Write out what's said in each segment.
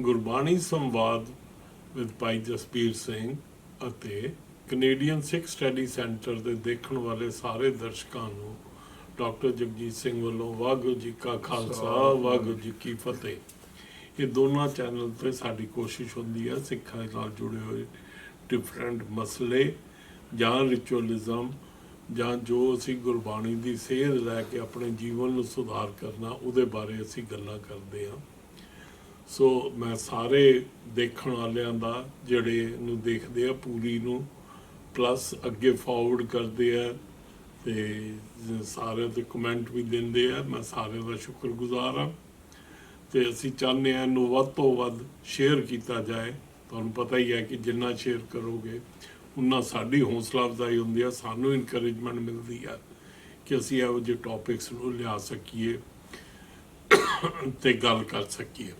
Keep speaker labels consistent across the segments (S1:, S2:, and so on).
S1: ਗੁਰਬਾਣੀ ਸੰਵਾਦ ਵਿਦ ਭਾਈ ਜਸਪੀਰ ਸਿੰਘ ਅਤੇ ਕੈਨੇਡੀਅਨ ਸਿੱਖ study centre ਦੇ ਦੇਖਣ ਵਾਲੇ ਸਾਰੇ ਦਰਸ਼ਕਾਂ ਨੂੰ ਡਾਕਟਰ ਜਗਜੀਤ ਸਿੰਘ ਵੱਲੋਂ ਵਾਹਿਗੁਰੂ ਜੀ ਕਾ ਖਾਲਸਾ ਵਾਹਿਗੁਰੂ ਜੀ ਕੀ ਫਤਿਹ। ਇਹ ਦੋਨਾਂ ਚੈਨਲ ਤੇ ਸਾਡੀ ਕੋਸ਼ਿਸ਼ ਹੁੰਦੀ ਹੈ ਸਿੱਖਾਂ ਦੇ ਨਾਲ ਜੁੜੇ ਹੋਏ ਡਿਫਰੈਂਟ ਮਸਲੇ ਜਾਂ ਰਿਚੁਅਲਿਜ਼ਮ ਜਾਂ ਜੋ ਅਸੀਂ ਗੁਰਬਾਣੀ ਦੀ ਸੇਧ ਲੈ ਕੇ ਆਪਣੇ ਜੀਵਨ ਨੂੰ ਸੁਧਾਰ ਕਰਨਾ ਉਹਦੇ ਬਾਰੇ ਅਸੀਂ ਗੱਲਾਂ ਕਰਦੇ ਹਾਂ। ਸੋ ਮੈਂ ਸਾਰੇ ਦੇਖਣ ਵਾਲਿਆਂ ਦਾ, ਜਿਹੜੇ ਨੂੰ ਦੇਖਦੇ ਆ, ਪੂਰੀ ਨੂੰ ਪਲੱਸ ਅੱਗੇ ਫਾਰਵਰਡ ਕਰਦੇ ਆ ਤੇ ਸਾਰਿਆਂ ਤੇ ਕਮੈਂਟ ਵੀ ਦਿੰਦੇ ਆ। ਮੈਂ ਸਾਰਿਆਂ ਦਾ ਸ਼ੁਕਰਗੁਜ਼ਾਰ ਹਾਂ। ਤੇ ਅਸੀਂ ਚਾਹੁੰਦੇ ਹਾਂ ਇਹਨੂੰ ਵੱਧ ਤੋਂ ਵੱਧ ਸ਼ੇਅਰ ਕੀਤਾ ਜਾਏ। ਤੁਹਾਨੂੰ ਪਤਾ ਹੀ ਹੈ ਕਿ ਜਿੰਨਾ ਸ਼ੇਅਰ ਕਰੋਗੇ, ਉਨਾ ਸਾਡੀ ਹੌਸਲਾ ਅਫਜ਼ਾਈ ਹੁੰਦੀ ਆ, ਸਾਨੂੰ ਇਨਕਰੇਜਮੈਂਟ ਮਿਲਦੀ ਆ ਕਿ ਅਸੀਂ ਇਹੋ ਜਿਹੇ ਟੌਪਿਕਸ ਨੂੰ ਲਿਆ ਸਕੀਏ ਤੇ ਗੱਲ ਕਰ ਸਕੀਏ।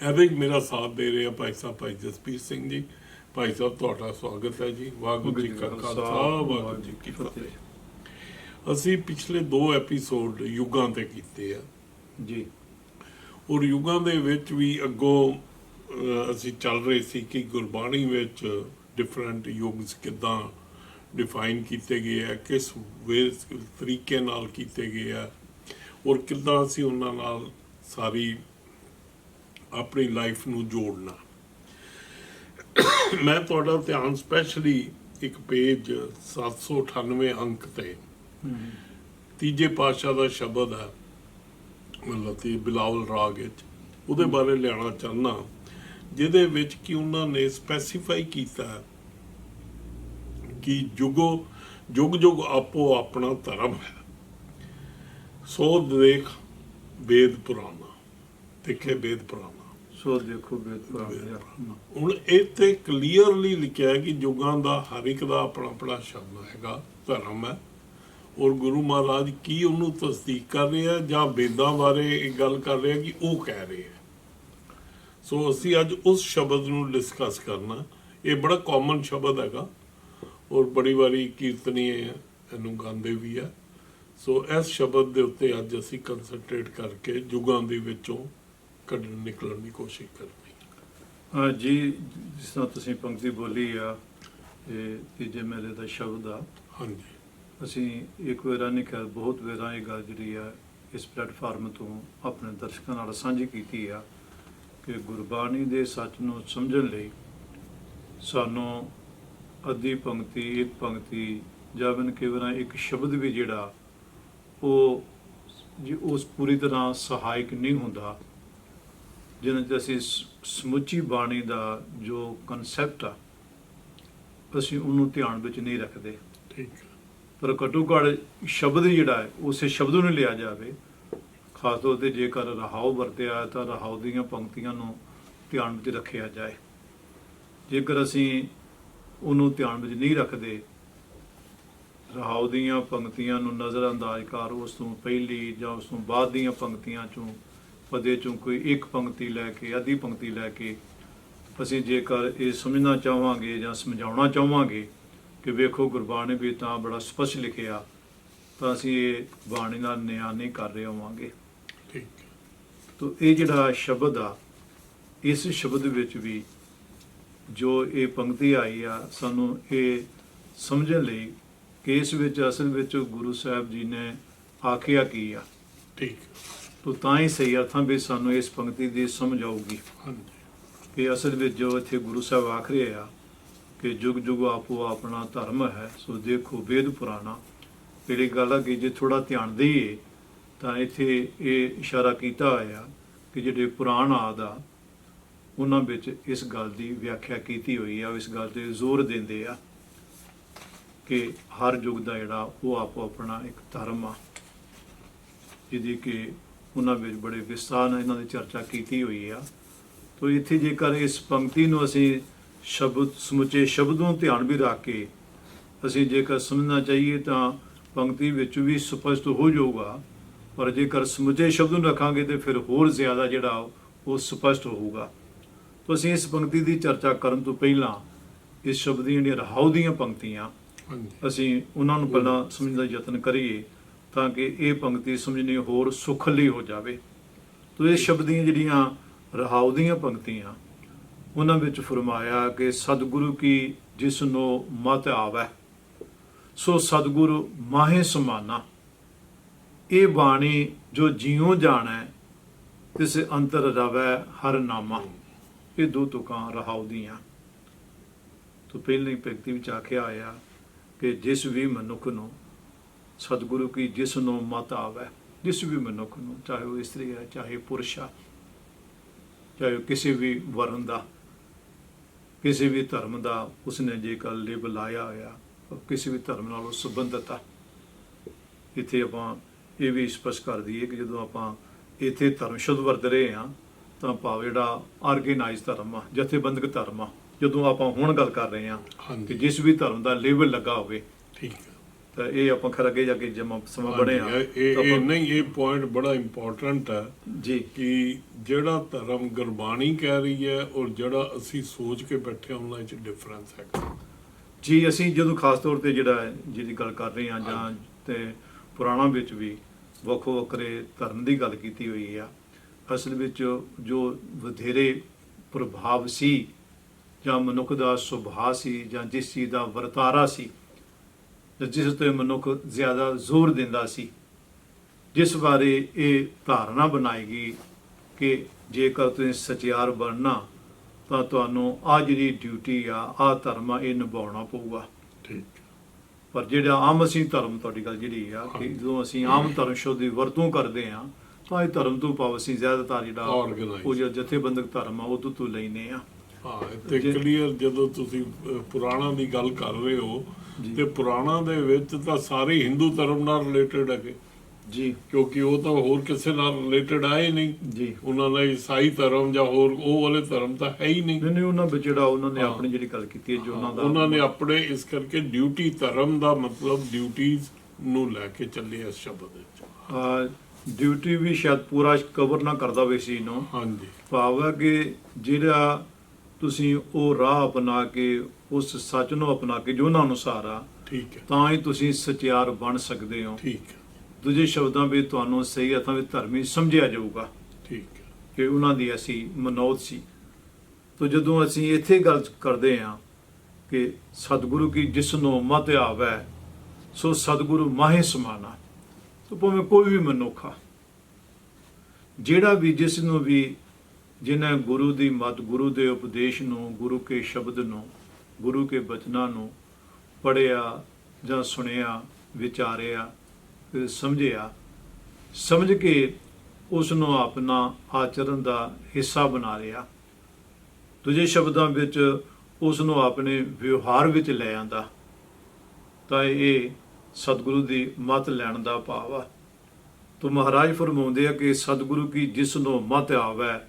S1: 'ਚ ਮੇਰਾ ਸਾਥ ਦੇ ਰਹੇ ਆ ਭਾਈ ਸਾਹਿਬ ਭਾਈ ਜਸਪੀਰ ਸਿੰਘ ਜੀ। ਭਾਈ ਸਾਹਿਬ ਤੁਹਾਡਾ ਸਵਾਗਤ ਹੈ ਜੀ। ਵਾਹਿਗੁਰੂ ਜੀ ਕਾ ਖਾਲਸਾ ਵਾਹਿਗੁਰੂ ਜੀ ਕੀ ਫਤਿਹ। ਅਸੀਂ ਪਿਛਲੇ ਦੋ ਐਪੀਸੋਡ ਯੁੱਗਾਂ ਤੇ ਕੀਤੇ ਆ।
S2: ਜੀ।
S1: ਔਰ ਯੁੱਗਾਂ ਦੇ ਵਿੱਚ ਵੀ ਅੱਗੋਂ ਅਸੀਂ ਚੱਲ ਰਹੇ ਸੀ ਕਿ ਗੁਰਬਾਣੀ ਵਿੱਚ ਡਿਫਰੈਂਟ ਯੁੱਗਸ ਕਿਦਾਂ ਡਿਫਾਈਨ ਕੀਤੇ ਗਏ ਆ ਕਿਸ ਵੇ ਤਰੀਕੇ ਨਾਲ ਕੀਤੇ ਗਏ ਆ। ਔਰ ਕਿੱਦਾਂ ਅਸੀਂ ਉਹਨਾਂ ਨਾਲ ਸਾਰੀ ਆਪਣੀ ਲਾਈਫ ਨੂੰ ਜੋੜਨਾ। ਮੈਂ ਤੁਹਾਡਾ ਧਿਆਨ ਸਪੈਸ਼ਲੀ ਇੱਕ ਪੇਜ 798 ਅੰਕ ਤੇ ਤੀਜੇ ਪਾਤਸ਼ਾਹ ਦਾ ਸ਼ਬਦ ਹੈ ਮਤਲਬ ਤੇ ਬਿਲਾਵਲ ਰਾਗ ਵਿੱਚ। ਉਹਦੇ ਬਾਰੇ ਲਿਆਉਣਾ ਚਾਹੁੰਦਾ ਜਿਹਦੇ ਵਿੱਚ ਕਿ ਉਹਨਾਂ ਨੇ ਸਪੈਸੀਫਾਈ ਕੀਤਾ ਕਿ ਜੁਗੋ ਜੁਗ ਜੁਗ ਆਪੋ ਆਪਣਾ ਧਰਮ ਹੈ। ਸੋ ਦੇਖ ਵੇਦ ਪੁਰਾਣਾ ਦੇਖੇ ਵੇਦ ਪੁਰਾਣਾ।
S2: ਸੋ ਦੇਖੋ ਬੇਦ ਪੁਰਾਣ
S1: ਹੁਣ ਇੱਥੇ ਕਲੀਅਰਲੀ ਲਿਖਿਆ ਹੈ ਕਿ ਯੁਗਾਂ ਦਾ, ਹਰ ਇੱਕ ਦਾ ਆਪਣਾ ਆਪਣਾ ਸ਼ਬਦ ਹੈਗਾ, ਧਰਮ ਹੈ। ਔਰ ਗੁਰੂ ਮਹਾਰਾਜ ਕੀ ਉਹਨੂੰ ਤਸਦੀਕ ਕਰ ਰਹੇ ਜਾਂ ਵੇਦਾਂ ਬਾਰੇ ਇਹ ਗੱਲ ਕਰ ਰਹੇ ਕਿ ਉਹ ਕਹਿ ਰਹੇ ਸੋ ਅਸੀਂ ਅੱਜ ਉਸ ਸ਼ਬਦ ਨੂੰ ਡਿਸਕਸ ਕਰਨਾ ਇਹ ਬੜਾ ਕਾਮਨ ਸ਼ਬਦ ਹੈਗਾ ਔਰ ਬੜੀ ਵਾਰੀ ਕੀਰਤਨੀ ਇਹਨੂੰ ਗਾਉਂਦੇ ਵੀ ਆ। ਸੋ ਇਸ ਸ਼ਬਦ ਦੇ ਉੱਤੇ ਅੱਜ ਅਸੀਂ ਕਨਸੈਂਟਰੇਟ ਕਰਕੇ ਯੁਗਾਂ ਦੇ ਵਿੱਚੋਂ ਕੱਢਣ ਨਿਕਲਣ ਦੀ ਕੋਸ਼ਿਸ਼ ਕਰਦੇ ਹਾਂ
S2: ਜੀ ਜਿਸ ਤਰ੍ਹਾਂ ਤੁਸੀਂ ਪੰਕਤੀ ਬੋਲੀ ਆ ਇਹ ਤੀਜੇ ਮਹੀਨੇ ਦਾ ਸ਼ਬਦ ਆ।
S1: ਹਾਂਜੀ।
S2: ਅਸੀਂ ਇੱਕ ਵੇਰਾ ਨਹੀਂ ਕਰ ਬਹੁਤ ਵੇਰਾ ਇਹ ਗੱਲ ਜਿਹੜੀ ਆ ਇਸ ਪਲੇਟਫਾਰਮ ਤੋਂ ਆਪਣੇ ਦਰਸ਼ਕਾਂ ਨਾਲ ਸਾਂਝੀ ਕੀਤੀ ਆ ਕਿ ਗੁਰਬਾਣੀ ਦੇ ਸੱਚ ਨੂੰ ਸਮਝਣ ਲਈ ਸਾਨੂੰ ਅੱਧੀ ਪੰਕਤੀ ਇੱਕ ਪੰਕਤੀ ਜਾਂ ਬਨ ਕੇਵਰਾਂ ਇੱਕ ਸ਼ਬਦ ਵੀ ਜਿਹੜਾ ਉਹ ਜੀ ਉਸ ਪੂਰੀ ਤਰ੍ਹਾਂ ਸਹਾਇਕ ਨਹੀਂ ਹੁੰਦਾ। ਜਿਹਨਾਂ 'ਚ ਅਸੀਂ ਸਮੁੱਚੀ ਬਾਣੀ ਦਾ ਜੋ ਕਨਸੈਪਟ ਆ ਅਸੀਂ ਉਹਨੂੰ ਧਿਆਨ ਵਿੱਚ ਨਹੀਂ ਰੱਖਦੇ।
S1: ਠੀਕ
S2: ਪਰ ਘੱਟੋ ਘੱਟ ਸ਼ਬਦ ਜਿਹੜਾ ਹੈ ਉਸੇ ਸ਼ਬਦ ਨੂੰ ਲਿਆ ਜਾਵੇ। ਖਾਸ ਤੌਰ ਤੇ ਜੇਕਰ ਰਹਾਉ ਵਰਤਿਆ ਤਾਂ ਰਹਾਉ ਦੀਆਂ ਪੰਕਤੀਆਂ ਨੂੰ ਧਿਆਨ ਵਿੱਚ ਰੱਖਿਆ ਜਾਏ। ਜੇਕਰ ਅਸੀਂ ਉਹਨੂੰ ਧਿਆਨ ਵਿੱਚ ਨਹੀਂ ਰੱਖਦੇ ਰਹਾਉ ਦੀਆਂ ਪੰਕਤੀਆਂ ਨੂੰ ਨਜ਼ਰ ਅੰਦਾਜ਼ ਕਰ ਉਸ ਤੋਂ ਪਹਿਲੀ ਜਾਂ ਉਸ ਤੋਂ ਬਾਅਦ ਦੀਆਂ ਪੰਕਤੀਆਂ ਚੋਂ ਪਦੇ ਚੋਂ ਕੋਈ ਇੱਕ ਪੰਕਤੀ ਲੈ ਕੇ ਅੱਧੀ ਪੰਕਤੀ ਲੈ ਕੇ ਅਸੀਂ ਜੇਕਰ ਇਹ ਸਮਝਣਾ ਚਾਹਾਂਗੇ ਜਾਂ ਸਮਝਾਉਣਾ ਚਾਹਾਂਗੇ ਕਿ ਵੇਖੋ ਗੁਰਬਾਣੀ ਵੀ ਤਾਂ ਬੜਾ ਸਪਸ਼ਟ ਲਿਖਿਆ ਤਾਂ ਅਸੀਂ ਇਹ ਬਾਣੀ ਨਾਲ ਨਿਆਂ ਨਹੀਂ ਕਰ ਰਹੇ ਹੋਵਾਂਗੇ।
S1: ਠੀਕ।
S2: ਤੋ ਇਹ ਜਿਹੜਾ ਸ਼ਬਦ ਆ ਇਸ ਸ਼ਬਦ ਵਿੱਚ ਵੀ ਜੋ ਇਹ ਪੰਕਤੀ ਆਈ ਆ ਸਾਨੂੰ ਇਹ ਸਮਝਣ ਲਈ ਕਿ ਇਸ ਵਿੱਚ ਅਸਲ ਵਿੱਚ ਗੁਰੂ ਸਾਹਿਬ ਜੀ ਨੇ ਆਖਿਆ ਕੀ ਆ?
S1: ਠੀਕ।
S2: ਤੋ ਤਾਂ ਹੀ ਸਹੀ ਅਰਥਾਂ ਵਿੱਚ ਸਾਨੂੰ ਇਸ ਪੰਕਤੀ ਦੀ ਸਮਝ ਆਊਗੀ। ਕਿ ਅਸਲ ਵਿੱਚ ਜੋ ਇੱਥੇ ਗੁਰੂ ਸਾਹਿਬ ਆਖ ਰਹੇ ਆ ਕਿ ਜੁਗ ਜੁਗ ਆਪੋ ਆਪਣਾ ਧਰਮ ਹੈ ਸੋ ਦੇਖੋ ਵੇਦ ਪੁਰਾਣਾ। ਜਿਹੜੀ ਗੱਲ ਆ ਕਿ ਜੇ ਥੋੜਾ ਧਿਆਨ ਦੇਈਏ ਤਾਂ ਇੱਥੇ ਇਹ ਇਸ਼ਾਰਾ ਕੀਤਾ ਹੋਇਆ ਕਿ ਜਿਹੜੇ ਪੁਰਾਣ ਆਦ ਉਹਨਾਂ ਵਿੱਚ ਇਸ ਗੱਲ ਦੀ ਵਿਆਖਿਆ ਕੀਤੀ ਹੋਈ ਆ ਇਸ ਗੱਲ ਤੇ ਜ਼ੋਰ ਦਿੰਦੇ ਆ ਕਿ ਹਰ ਯੁੱਗ ਦਾ ਜਿਹੜਾ ਉਹ ਆਪੋ ਆਪਣਾ ਇੱਕ ਧਰਮ ਆ ਜਿਹਦੀ ਕਿ ਉਹਨਾਂ ਵਿੱਚ ਬੜੇ ਵਿਸਥਾਰ ਨਾਲ ਇਹਨਾਂ ਦੀ ਚਰਚਾ ਕੀਤੀ ਹੋਈ ਆ। ਤੋ ਇੱਥੇ ਜੇਕਰ ਇਸ ਪੰਕਤੀ ਨੂੰ ਅਸੀਂ ਸ਼ਬਦ ਸਮੁੱਚੇ ਸ਼ਬਦ ਨੂੰ ਧਿਆਨ ਵੀ ਰੱਖ ਕੇ ਅਸੀਂ ਜੇਕਰ ਸਮਝਣਾ ਚਾਹੀਏ ਤਾਂ ਪੰਕਤੀ ਵਿੱਚ ਵੀ ਸਪਸ਼ਟ ਹੋ ਜਾਊਗਾ। ਪਰ ਜੇਕਰ ਸਮੁੱਚੇ ਸ਼ਬਦ ਨੂੰ ਰੱਖਾਂਗੇ ਤੇ ਫਿਰ ਹੋਰ ਜ਼ਿਆਦਾ ਜਿਹੜਾ ਉਹ ਸਪਸ਼ਟ ਹੋਊਗਾ। ਤੋ ਅਸੀਂ ਇਸ ਪੰਕਤੀ ਦੀ ਚਰਚਾ ਕਰਨ ਤੋਂ ਪਹਿਲਾਂ ਇਸ ਸ਼ਬਦ ਦੀਆਂ ਜਿਹੜੀਆਂ ਰਹਾਉ ਦੀਆਂ ਪੰਕਤੀਆਂ ਅਸੀਂ ਉਹਨਾਂ ਨੂੰ ਪਹਿਲਾਂ ਸਮਝਣ ਦਾ ਯਤਨ ਕਰੀਏ। ਤਾਂ ਕਿ ਇਹ ਪੰਕਤੀ ਸਮਝਣੀ ਹੋਰ ਸੁਖਲੀ ਹੋ ਜਾਵੇ। ਤੋ ਇਹ ਸ਼ਬਦ ਦੀਆਂ ਜਿਹੜੀਆਂ ਰਹਾਉ ਦੀਆਂ ਪੰਕਤੀਆਂ, ਉਹਨਾਂ ਵਿੱਚ ਫਰਮਾਇਆ ਕਿ ਸਤਿਗੁਰੂ ਕੀ ਜਿਸ ਨੂੰ ਮਤ ਆਵੈ, ਸੋ ਸਤਿਗੁਰੂ ਮਾਹੇ ਸਮਾਨਾ। ਇਹ ਬਾਣੀ ਜੋ ਜਿਉ ਜਾਣੈ, ਤਿਸ ਅੰਤਰ ਰਵੈ ਹਰ ਨਾਮਾ। ਇਹ ਦੋ ਤੁਕਾਂ ਰਹਾਉ ਦੀਆਂ। ਤੋਂ ਪਹਿਲੀ ਪੰਕਤੀ ਵਿੱਚ ਆਖਿਆ ਆਇਆ ਕਿ ਜਿਸ ਵੀ ਮਨੁੱਖ ਨੂੰ ਸਤਿਗੁਰੂ ਕੀ ਜਿਸ ਨੂੰ ਮਤ ਆਵੈ ਜਿਸ ਵੀ ਮਨੁੱਖ ਨੂੰ ਚਾਹੇ ਉਹ ਇਸਤਰੀ ਹੈ ਚਾਹੇ ਪੁਰਸ਼ ਆ ਚਾਹੇ ਕਿਸੇ ਵੀ ਵਰਨ ਦਾ ਕਿਸੇ ਵੀ ਧਰਮ ਦਾ ਉਸਨੇ ਜੇਕਰ ਲੇਬਲ ਲਾਇਆ ਹੋਇਆ ਉਹ ਕਿਸੇ ਵੀ ਧਰਮ ਨਾਲ ਉਹ ਸੰਬੰਧਤ ਆ। ਇੱਥੇ ਆਪਾਂ ਇਹ ਵੀ ਸਪਸ਼ਟ ਕਰ ਦਈਏ ਕਿ ਜਦੋਂ ਆਪਾਂ ਇੱਥੇ ਧਰਮ ਸ਼ਬਦ ਵਰਤ ਰਹੇ ਹਾਂ ਤਾਂ ਭਾਵ ਜਿਹੜਾ ਆਰਗੇਨਾਈਜ਼ ਧਰਮ ਆ ਜਥੇਬੰਦਕ ਧਰਮ ਆ ਜਦੋਂ ਆਪਾਂ ਹੁਣ ਗੱਲ ਕਰ ਰਹੇ ਹਾਂ ਕਿ ਜਿਸ ਵੀ ਧਰਮ ਦਾ ਲੇਬਲ ਲੱਗਾ ਹੋਵੇ
S1: ਠੀਕ।
S2: ਤਾਂ ਇਹ ਆਪਾਂ ਖਰ ਅੱਗੇ ਜਾ ਕੇ ਜਮਾ ਸਮਾਂ ਬਣੇ ਆ
S1: ਹਾਂਜੀ, ਇਹ ਇਹ ਨਹੀਂ ਇਹ ਪੁਆਇੰਟ ਬੜਾ ਇੰਪੋਰਟੈਂਟ ਹੈ
S2: ਜੀ।
S1: ਕਿ ਜਿਹੜਾ ਧਰਮ ਗੁਰਬਾਣੀ ਕਹਿ ਰਹੀ ਹੈ ਔਰ ਜਿਹੜਾ ਅਸੀਂ ਸੋਚ ਕੇ ਬੈਠੇ ਹਾਂ ਉਹਨਾਂ ਵਿੱਚ ਡਿਫਰੈਂਸ ਹੈਗਾ।
S2: ਜੀ ਅਸੀਂ ਜਦੋਂ ਖਾਸ ਤੌਰ ਤੇ ਜਿਹੜਾ ਜਿਹਦੀ ਗੱਲ ਕਰ ਰਹੇ ਹਾਂ ਜਾਂ ਤੇ ਪੁਰਾਣਾ ਵਿੱਚ ਵੀ ਵੱਖੋ ਵੱਖਰੇ ਧਰਮ ਦੀ ਗੱਲ ਕੀਤੀ ਹੋਈ ਆ ਅਸਲ ਵਿੱਚ ਜੋ ਵਧੇਰੇ ਪ੍ਰਭਾਵ ਸੀ ਜਾਂ ਮਨੁੱਖ ਦਾ ਸੁਭਾਅ ਸੀ ਜਾਂ ਜਿਸ ਚੀਜ਼ ਦਾ ਵਰਤਾਰਾ ਸੀ ਜਿਸ ਤੇ ਮਨੁੱਖ ਜ਼ਿਆਦਾ ਜ਼ੋਰ ਦਿੰਦਾ ਸੀ। ਜਿਸ ਬਾਰੇ ਇਹ ਧਾਰਨਾ ਬਣਾਈ ਗਈ ਕਿ ਜੇਕਰ ਤੁਸੀਂ ਸਚਿਆਰ ਬਣਨਾ ਤਾਂ ਤੁਹਾਨੂੰ ਆ ਜਿਹੜੀ ਡਿਊਟੀ ਆ ਆ ਧਰਮ ਇਹ ਨਿਭਾਉਣਾ ਪਊਗਾ।
S1: ਠੀਕ।
S2: ਪਰ ਜਿਹੜਾ ਆਮ ਅਸੀਂ ਧਰਮ ਤੁਹਾਡੀ ਗੱਲ ਜਿਹੜੀ ਆ ਕਿ ਜਦੋਂ ਅਸੀਂ ਆਮ ਧਰਮ ਸ਼ਬਦ ਦੀ ਵਰਤੋਂ ਕਰਦੇ ਆ ਤਾਂ ਇਹ ਧਰਮ ਤੋਂ ਭਾਵ ਅਸੀਂ ਜ਼ਿਆਦਾਤਰ ਜਿਹੜਾ. ਉਹ ਜਿਹੜਾ ਜਥੇਬੰਦਕ ਧਰਮ ਆ ਉਹ ਤੋਂ ਤੋਂ ਲੈਨੇ ਆ।
S1: ਹਾਂ ਤੇ ਕਲੀਅਰ ਜਦੋਂ ਤੁਸੀਂ ਪੁਰਾਣਾ ਦੀ ਗੱਲ ਕਰ ਰਹੇ ਹੋ। ਤੇ ਪੁਰਾਣਾ ਦੇ ਵਿੱਚ ਤਾਂ ਸਾਰੇ ਹਿੰਦੂ ਧਰਮ ਨਾਲ ਰਿਲੇਟਡ ਹੈਗੇ।
S2: ਜੀ।
S1: ਕਿਉਂਕਿ ਉਹ ਤਾਂ ਹੋਰ ਕਿਸੇ ਨਾਲ ਰਿਲੇਟਡ ਆਏ ਨਹੀਂ।
S2: ਜੀ।
S1: ਉਹਨਾਂ ਦਾ ਈਸਾਈ ਧਰਮ ਜਾਂ ਹੋਰ ਉਹ ਵਾਲੇ ਧਰਮ ਤਾਂ ਹੈ ਹੀ ਨਹੀਂ।
S2: ਨਹੀਂ ਉਹਨਾਂ ਵਿੱਚ ਜਿਹੜਾ ਉਹਨਾਂ ਨੇ। ਆਪਣੀ ਜਿਹੜੀ ਗੱਲ ਕੀਤੀ ਹੈ ਜੋ ਉਹਨਾਂ ਦਾ
S1: ਉਹਨਾਂ ਨੇ ਆਪਣੇ ਇਸ ਕਰਕੇ ਡਿਊਟੀ ਧਰਮ ਦਾ ਮਤਲਬ ਡਿਊਟੀਆਂ ਨੂੰ ਲੈ ਕੇ ਚੱਲੇ ਇਸ ਸ਼ਬਦ ਵਿੱਚ।
S2: ਡਿਊਟੀ ਵੀ ਸ਼ਾਇਦ ਪੂਰਾ ਕਵਰ ਨਾ ਕਰਦਾ ਵੇ ਸੀ ਨੂੰ
S1: ਹਾਂਜੀ।
S2: ਭਾਵ ਹੈ ਕਿ ਜਿਹੜਾ ਤੁਸੀਂ ਉਹ ਰਾਹ ਅਪਣਾ ਕੇ ਉਸ ਸੱਚ ਨੂੰ ਅਪਣਾ ਕੇ ਜੋ ਉਹਨਾਂ ਅਨੁਸਾਰ ਆ
S1: ਠੀਕ ਹੈ।
S2: ਤਾਂ ਹੀ ਤੁਸੀਂ ਸਚਿਆਰ ਬਣ ਸਕਦੇ ਹੋ।
S1: ਠੀਕ ਹੈ।
S2: ਦੂਜੇ ਸ਼ਬਦਾਂ ਵਿੱਚ ਤੁਹਾਨੂੰ ਸਹੀ ਅਰਥਾਂ ਵਿੱਚ ਧਰਮੀ ਸਮਝਿਆ ਜਾਊਗਾ।
S1: ਠੀਕ ਹੈ।
S2: ਕਿ ਉਹਨਾਂ ਦੀ ਅਸੀਂ ਮਨੌਤ ਸੀ। ਤੋ ਜਦੋਂ ਅਸੀਂ ਇੱਥੇ ਗੱਲ ਕਰਦੇ ਹਾਂ ਕਿ ਸਤਿਗੁਰੂ ਕੀ ਜਿਸ ਨੂੰ ਮਤ ਆਵੈ ਸੋ ਸਤਿਗੁਰੂ ਮਾਹੇ ਸਮਾਨਾ। ਤੋ ਭਾਵੇਂ ਕੋਈ ਵੀ ਮਨੁੱਖ ਆ ਜਿਹੜਾ ਵੀ ਜਿਸ ਨੂੰ ਵੀ ਜਿਨ੍ਹਾਂ ਗੁਰੂ ਦੀ ਮਤ, ਗੁਰੂ ਦੇ ਉਪਦੇਸ਼ ਨੂੰ, ਗੁਰੂ ਕੇ ਸ਼ਬਦ ਨੂੰ, ਗੁਰੂ ਕੇ ਬਚਨਾਂ ਨੂੰ ਪੜਿਆ ਜਾਂ ਸੁਣਿਆ, ਵਿਚਾਰਿਆ ਤੇ ਸਮਝਿਆ, ਸਮਝ ਕੇ ਉਸ ਨੂੰ ਆਪਣਾ ਆਚਰਣ ਦਾ ਹਿੱਸਾ ਬਣਾ ਲਿਆ। ਦੂਜੇ ਸ਼ਬਦਾਂ ਵਿੱਚ ਉਸ ਨੂੰ ਆਪਣੇ ਵਿਵਹਾਰ ਵਿੱਚ ਲੈ ਆਂਦਾ। ਤਾਂ ਇਹ ਸਤਿਗੁਰੂ ਦੀ ਮਤ ਲੈਣ ਦਾ ਭਾਵ ਆ। ਤੋ ਮਹਾਰਾਜ ਫਰਮਾਉਂਦੇ ਆ ਕਿ ਸਤਿਗੁਰੂ ਕੀ ਜਿਸ ਨੂੰ ਮਤ ਆਵੈ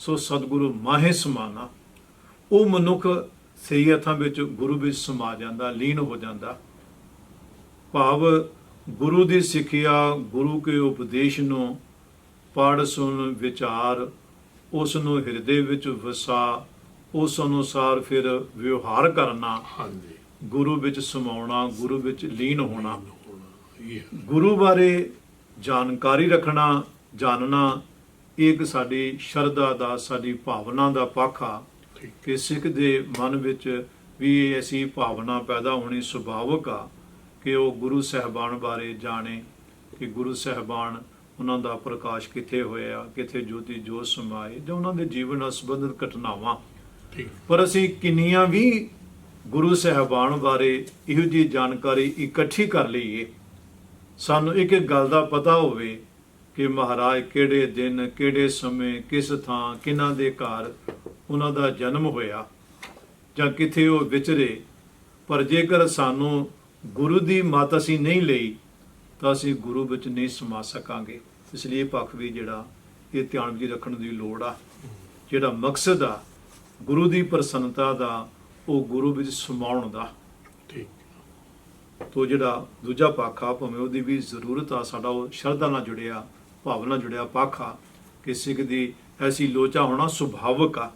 S2: ਸੋ ਸਤਿਗੁਰੂ ਮਾਹੇ ਸਮਾਨਾ ਉਹ ਮਨੁੱਖ ਸਹੀ ਅਰਥਾਂ ਵਿੱਚ ਗੁਰੂ ਵਿੱਚ ਸਮਾ ਜਾਂਦਾ ਲੀਨ ਹੋ ਜਾਂਦਾ। ਭਾਵ ਗੁਰੂ ਦੀ ਸਿੱਖਿਆ ਗੁਰੂ ਕੇ ਉਪਦੇਸ਼ ਨੂੰ ਪੜ੍ਹ ਸੁਣ ਵਿਚਾਰ ਉਸ ਨੂੰ ਹਿਰਦੇ ਵਿੱਚ ਵਸਾ ਉਸ ਅਨੁਸਾਰ ਫਿਰ ਵਿਵਹਾਰ ਕਰਨਾ
S1: ਹਾਂਜੀ।
S2: ਗੁਰੂ ਵਿੱਚ ਸਮਾਉਣਾ ਗੁਰੂ ਵਿੱਚ ਲੀਨ ਹੋਣਾ। ਗੁਰੂ ਬਾਰੇ ਜਾਣਕਾਰੀ ਰੱਖਣਾ ਜਾਣਨਾ ਇਹ ਇੱਕ ਸਾਡੀ ਸ਼ਰਧਾ ਦਾ ਸਾਡੀ ਭਾਵਨਾ ਦਾ ਪੱਖ ਆ ਕਿ ਸਿੱਖ ਦੇ ਮਨ ਵਿੱਚ ਵੀ ਇਹ ਐਸੀ ਭਾਵਨਾ ਪੈਦਾ ਹੋਣੀ ਸੁਭਾਵਕ ਆ ਕਿ ਉਹ ਗੁਰੂ ਸਹਿਬਾਨ ਬਾਰੇ ਜਾਣੇ ਕਿ ਗੁਰੂ ਸਹਿਬਾਨ ਉਹਨਾਂ ਦਾ ਪ੍ਰਕਾਸ਼ ਕਿੱਥੇ ਹੋਇਆ ਕਿੱਥੇ ਜੋਤੀ ਜੋਤ ਸਮਾਏ ਜਾਂ ਉਹਨਾਂ ਦੇ ਜੀਵਨ ਨਾਲ ਸੰਬੰਧਿਤ ਘਟਨਾਵਾਂ। ਪਰ ਅਸੀਂ ਕਿੰਨੀਆਂ ਵੀ ਗੁਰੂ ਸਹਿਬਾਨ ਬਾਰੇ ਇਹੋ ਜਿਹੀ ਜਾਣਕਾਰੀ ਇਕੱਠੀ ਕਰ ਲਈਏ ਸਾਨੂੰ ਇੱਕ ਇੱਕ ਗੱਲ ਦਾ ਪਤਾ ਹੋਵੇ ਕਿ ਮਹਾਰਾਜ ਕਿਹੜੇ ਦਿਨ ਕਿਹੜੇ ਸਮੇਂ ਕਿਸ ਥਾਂ ਕਿਹਨਾਂ ਦੇ ਘਰ ਉਹਨਾਂ ਦਾ ਜਨਮ ਹੋਇਆ ਜਾਂ ਕਿੱਥੇ ਉਹ ਵਿਚਰੇ। ਪਰ ਜੇਕਰ ਸਾਨੂੰ ਗੁਰੂ ਦੀ ਮੱਤ ਅਸੀਂ ਨਹੀਂ ਲਈ ਤਾਂ ਅਸੀਂ ਗੁਰੂ ਵਿੱਚ ਨਹੀਂ ਸਮਾ ਸਕਾਂਗੇ। ਇਸ ਲਈ ਪੱਖ ਵੀ ਜਿਹੜਾ ਇਹ ਧਿਆਨ ਵਿੱਚ ਰੱਖਣ ਦੀ ਲੋੜ ਆ। ਜਿਹੜਾ ਮਕਸਦ ਆ ਗੁਰੂ ਦੀ ਪ੍ਰਸੰਨਤਾ ਦਾ ਉਹ ਗੁਰੂ ਵਿੱਚ ਸਮਾਉਣ ਦਾ।
S1: ਠੀਕ।
S2: ਤੋ ਜਿਹੜਾ ਦੂਜਾ ਪੱਖ ਆ ਭਾਵੇਂ ਉਹਦੀ ਵੀ ਜ਼ਰੂਰਤ ਆ ਸਾਡਾ ਉਹ ਸ਼ਰਧਾ ਨਾਲ ਜੁੜਿਆ ਭਾਵਨਾ ਨਾਲ ਜੁੜਿਆ ਪੱਖ ਆ ਕਿ ਸਿੱਖ ਦੀ ਐਸੀ ਲੋਚਾ ਹੋਣਾ ਸੁਭਾਵਕ ਆ।